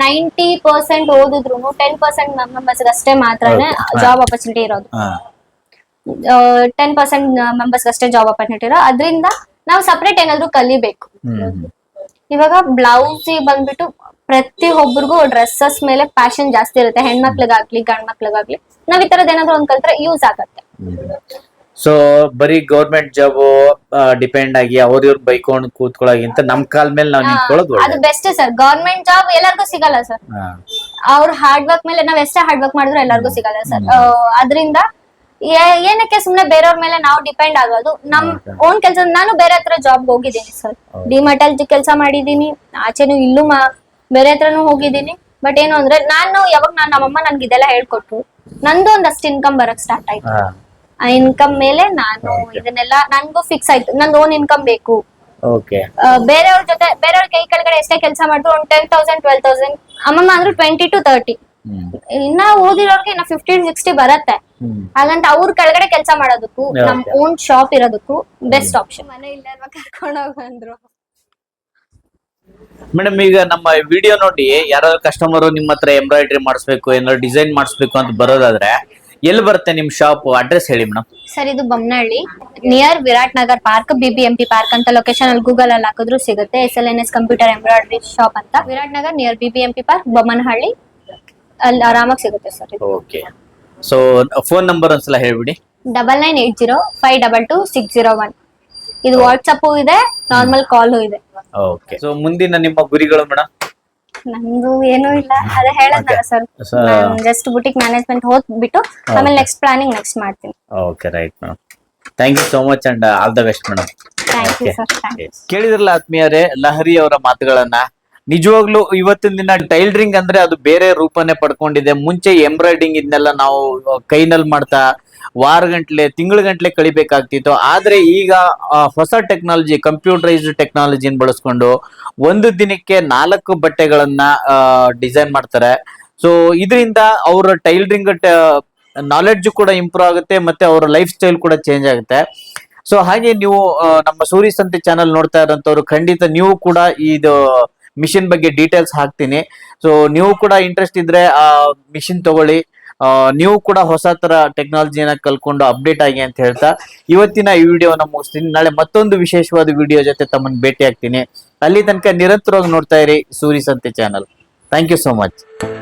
ನೈಂಟಿ ಪರ್ಸೆಂಟ್ ಓದಿದ್ರು ಟೆನ್ ಪರ್ಸೆಂಟ್ ಮೆಂಬರ್ಸ್ ಅಷ್ಟೇ ಮಾತ್ರನೇ. ಜಾಬ್ ಆಪರ್ಚುನಿಟಿ ಇರೋದು. ಹಾ. ಟೆನ್ ಪರ್ಸೆಂಟ್ ಮೆಂಬರ್ಸ್ ಅಷ್ಟೇ ಜಾಬ್ ಆಪರ್ಚುನಿಟಿ ಇರೋ ಅದರಿಂದ ನಾವು ಸಪ್ರೇಟ್ ಏನಾದ್ರು ಕಲಿಬೇಕು. ಹ್ಮ್. ಇವಾಗ ಬ್ಲೌಸ್ ಬಂದ್ಬಿಟ್ಟು ಪ್ರತಿ ಒಬ್ಬರಿಗೂ ಡ್ರೆಸ್ಸಸ್ ಮೇಲೆ ಪ್ಯಾಷನ್ ಜಾಸ್ತಿ ಇರುತ್ತೆ. ಹೆಣ್ಮಕ್ಳಿಗಾಗ್ಲಿ ಗಂಡ್ ಮಕ್ಳಿಗಾಗ್ಲಿ ನಾವ್ ಈ ತರದ್ ಏನಾದ್ರು ಒಂದ್ ಕಲ್ತ್ರೆ ಯೂಸ್ ಆಗತ್ತೆ. ಸೊ ಬರೀ ಗೌರ್ಮೆಂಟ್ ಜಾಬ್ ಡಿಪೆಂಡ್ ಆಗಿ ಅವ್ರ ಇವ್ರ ಬೈಕೊಂಡು ಕೂತ್ಕೊಳ್ಳಾಗಿಂತ ನಮ್ ಕಾಲ್ ಮೇಲೆ ನಾವ್ ನಿಂತ್ಕೊಳ್ಳೋದು ಅದು ಬೆಸ್ಟ್ ಸರ್ ಗೌರ್ಮೆಂಟ್ ಜಾಬ್ ಎಲ್ಲರಿಗೂ ಸಿಗಲ್ಲ ಸರ್ ಅವ್ರ ಹಾರ್ಡ್ ವರ್ಕ್ ಮೇಲೆ ನಾವ್ ಎಷ್ಟೇ ಹಾರ್ಡ್ ವರ್ಕ್ ಮಾಡಿದ್ರು ಎಲ್ಲರಿಗೂ ಸಿಗಲ್ಲ ಸರ್ ಅದರಿಂದ ಏನಕ್ಕೆ ಸುಮ್ನೆ ಬೇರೆಯವ್ರ ಮೇಲೆ ನಾವು ಡಿಪೆಂಡ್ ಆಗೋದು? ನಮ್ ಓನ್ ಕೆಲಸ ನಾನು ಬೇರೆ ಹತ್ರ ಜಾಬ್ ಹೋಗಿದ್ದೀನಿ ಸರ್. ಡಿಮಾರ್ಟ್ ಅಲ್ಲಿ ಕೆಲಸ ಮಾಡಿದೀನಿ ಆಚೆನು ಇಲ್ಲೂ ಮಾ ಬೇರೆ ಹತ್ರನು ಹೋಗಿದ್ದೀನಿ. ಬಟ್ ಏನು ಅಂದ್ರೆ ನಾನು ಯಾವಾಗ ನಾನು ನಮ್ಮಮ್ಮ ನನ್ಗೆ ಇದೆಲ್ಲ ಹೇಳ್ಕೊಟ್ರು. ನಂದು ಒಂದಷ್ಟು ಇನ್ಕಮ್ ಬರಕ್ ಸ್ಟಾರ್ಟ್ ಆಯ್ತು. ಆ ಇನ್ಕಮ್ ಮೇಲೆ ನಾನು ಇದನ್ನೆಲ್ಲ ನನ್ಗೂ ಫಿಕ್ಸ್ ಆಯ್ತು. ನಂದು ಓನ್ ಇನ್ಕಮ್ ಬೇಕು. ಬೇರೆಯವ್ರ ಜೊತೆ ಬೇರೆಯವ್ರ ಕೈ ಕೆಳಗಡೆ ಎಷ್ಟೇ ಕೆಲಸ ಮಾಡಿದ್ರು ಒಂದ್ ಟೆನ್ ತೌಸಂಡ್ ಟ್ವೆಲ್ ತೌಸಂಡ್ ಅಮ್ಮಮ್ಮ ಅಂದ್ರೆ ಟ್ವೆಂಟಿ ಟು ತರ್ಟಿ ಇನ್ನ ಓದಿರೋರ್ಗೆ ಇನ್ನ ಫಿಫ್ಟೀನ್ ಸಿಕ್ಸ್ಟಿ ಬರತ್ತೆ. ಹಾಗಂತ ಅವ್ರ ಕೆಳಗಡೆ ಕೆಲಸ ಮಾಡೋದಕ್ಕೂ ನಮ್. ಓನ್ ಶಾಪ್ ಇರೋದಕ್ಕೂ ಬೆಸ್ಟ್ ಆಪ್ಷನ್ ಮನೆ ಇಲ್ಲ ಕರ್ಕೊಂಡು ಹೋಗ್ ಬಂದ್ರು ಮೇಡಮ್ ಈಗ ನಮ್ಮ ವಿಡಿಯೋ ನೋಡಿ ಯಾರಾದ್ರೂ ಕಸ್ಟಮರ್ ನಿಮ್ಮ ಹತ್ರ ಎಂಬ್ರಾಯ್ಡ್ರಿ ಮಾಡಿಸ್ಬೇಕು ಏನಾದ್ರು ಡಿಸೈನ್ ಮಾಡಿಸ್ಬೇಕು ಅಂತ ಬರೋದಾದ್ರೆ ಎಲ್ಲಿ ಬರುತ್ತೆ ನಿಮ್ ಶಾಪ್ ಅಡ್ರೆಸ್ ಹೇಳಿ ಮೇಡಮ್ ಸರ್ ಇದು Bommanahalli near Virat Nagar park BBMP park ಅಂತ ಲೊಕೇಶನ್ ಅಲ್ಲಿ ಗೂಗಲ್ ಅಲ್ಲಿ ಹಾಕಿದ್ರು ಸಿಗುತ್ತೆ. S L N S computer embroidery shop ಅಂತ. Virat Nagar near BBMP park Bommanahalli. ಅಲ್ಲಿ ಆರಾಮಾಗಿ ಸಿಗುತ್ತೆ sir okay so phone number ಒಂದ್ಸಲ ಹೇಳ್ಬಿಡಿ. Double nine eight zero five double two six zero one ಇದು ವಾಟ್ಸಪ್ ಇದೆ ನಾರ್ಮಲ್ ಕಾಲು ಇದೆ. ಓಕೆ ಸೊ ಮುಂದಿನ ನಿಮ್ಮ ಗುರಿಗಳು ಮೇಡಮ್ ನಂದು ಏನೂ ಇಲ್ಲ. ಅದೇ ಹೇಳದ್ನಲ್ಲ sir. So- just boutique management ಹೋಗ್ಬಿಟ್ಟು ಆಮೇಲೆ ನೆಕ್ಸ್ಟ್ ಪ್ಲಾನಿಂಗ್ ನೆಕ್ಸ್ಟ್ ಮಾಡ್ತೀನಿ. Okay right madam thank you so much and all the best madam thank you sir thank ಕೇಳಿದ್ರಲ್ಲ ಆತ್ಮೀಯರೇ ಲಹರಿ ಅವರ ಮಾತುಗಳನ್ನ ನಿಜವಾಗ್ಲೂ ಇವತ್ತಿನ ದಿನ ಟೈಲರಿಂಗ್ ಅಂದ್ರೆ ಅದು ಬೇರೆ ರೂಪನೇ ಪಡ್ಕೊಂಡಿದೆ. ಮುಂಚೆ ಎಂಬ್ರಾಯ್ಡಿಂಗ್ ಇದನ್ನೆಲ್ಲ ನಾವು ಕೈನಲ್ಲಿ ಮಾಡ್ತಾ ವಾರ ಗಂಟ್ಲೆ, ತಿಂಗಳ ಗಂಟ್ಲೆ ಕಳಿಬೇಕಾಗ್ತಿತ್ತು. ಆದ್ರೆ ಈಗ ಹೊಸ ಟೆಕ್ನಾಲಜಿ, ಕಂಪ್ಯೂಟರೈಸ್ಡ್ ಟೆಕ್ನಾಲಜಿನ ಬಳಸ್ಕೊಂಡು ಒಂದು ದಿನಕ್ಕೆ ನಾಲ್ಕು ಬಟ್ಟೆಗಳನ್ನ ಡಿಸೈನ್ ಮಾಡ್ತಾರೆ. ಸೊ ಇದರಿಂದ ಅವರ ಟೈಲರಿಂಗ್ ನಾಲೆಡ್ಜ್ ಕೂಡ ಇಂಪ್ರೂವ್ ಆಗುತ್ತೆ ಮತ್ತೆ ಅವರ ಲೈಫ್ ಸ್ಟೈಲ್ ಕೂಡ ಚೇಂಜ್ ಆಗುತ್ತೆ. ಸೊ ಹಾಗೆ ನೀವು ನಮ್ಮ ಸೂರ್ಯ ಸಂತೆ ಚಾನಲ್ ನೋಡ್ತಾ ಇರೋಂಥವ್ರು ಖಂಡಿತ ನೀವು ಕೂಡ ಇದು ಮಿಷಿನ್ ಬಗ್ಗೆ ಡೀಟೇಲ್ಸ್ ಹಾಕ್ತೀನಿ. ಸೊ ನೀವು ಕೂಡ ಇಂಟ್ರೆಸ್ಟ್ ಇದ್ರೆ, ಆ, ಮಿಷಿನ್ ತಗೊಳ್ಳಿ. ನೀವು ಕೂಡ ಹೊಸ ತರ ಟೆಕ್ನಾಲಜಿನ ಕಲ್ಕೊಂಡು ಅಪ್ಡೇಟ್ ಆಗಿ ಅಂತ ಹೇಳ್ತಾ, ಇವತ್ತಿನ ಈ ವಿಡಿಯೋನ ಮುಗಿಸ್ತೀನಿ. ನಾಳೆ ಮತ್ತೊಂದು ವಿಶೇಷವಾದ ವಿಡಿಯೋ ಜೊತೆ ತಮ್ಮನ್ನ ಭೇಟಿ ಆಗ್ತೀನಿ ಅಲ್ಲಿ ತನಕ ನಿರಂತರವಾಗಿ ನೋಡ್ತಾ ಇರಿ. Suri Santhe channel thank you so much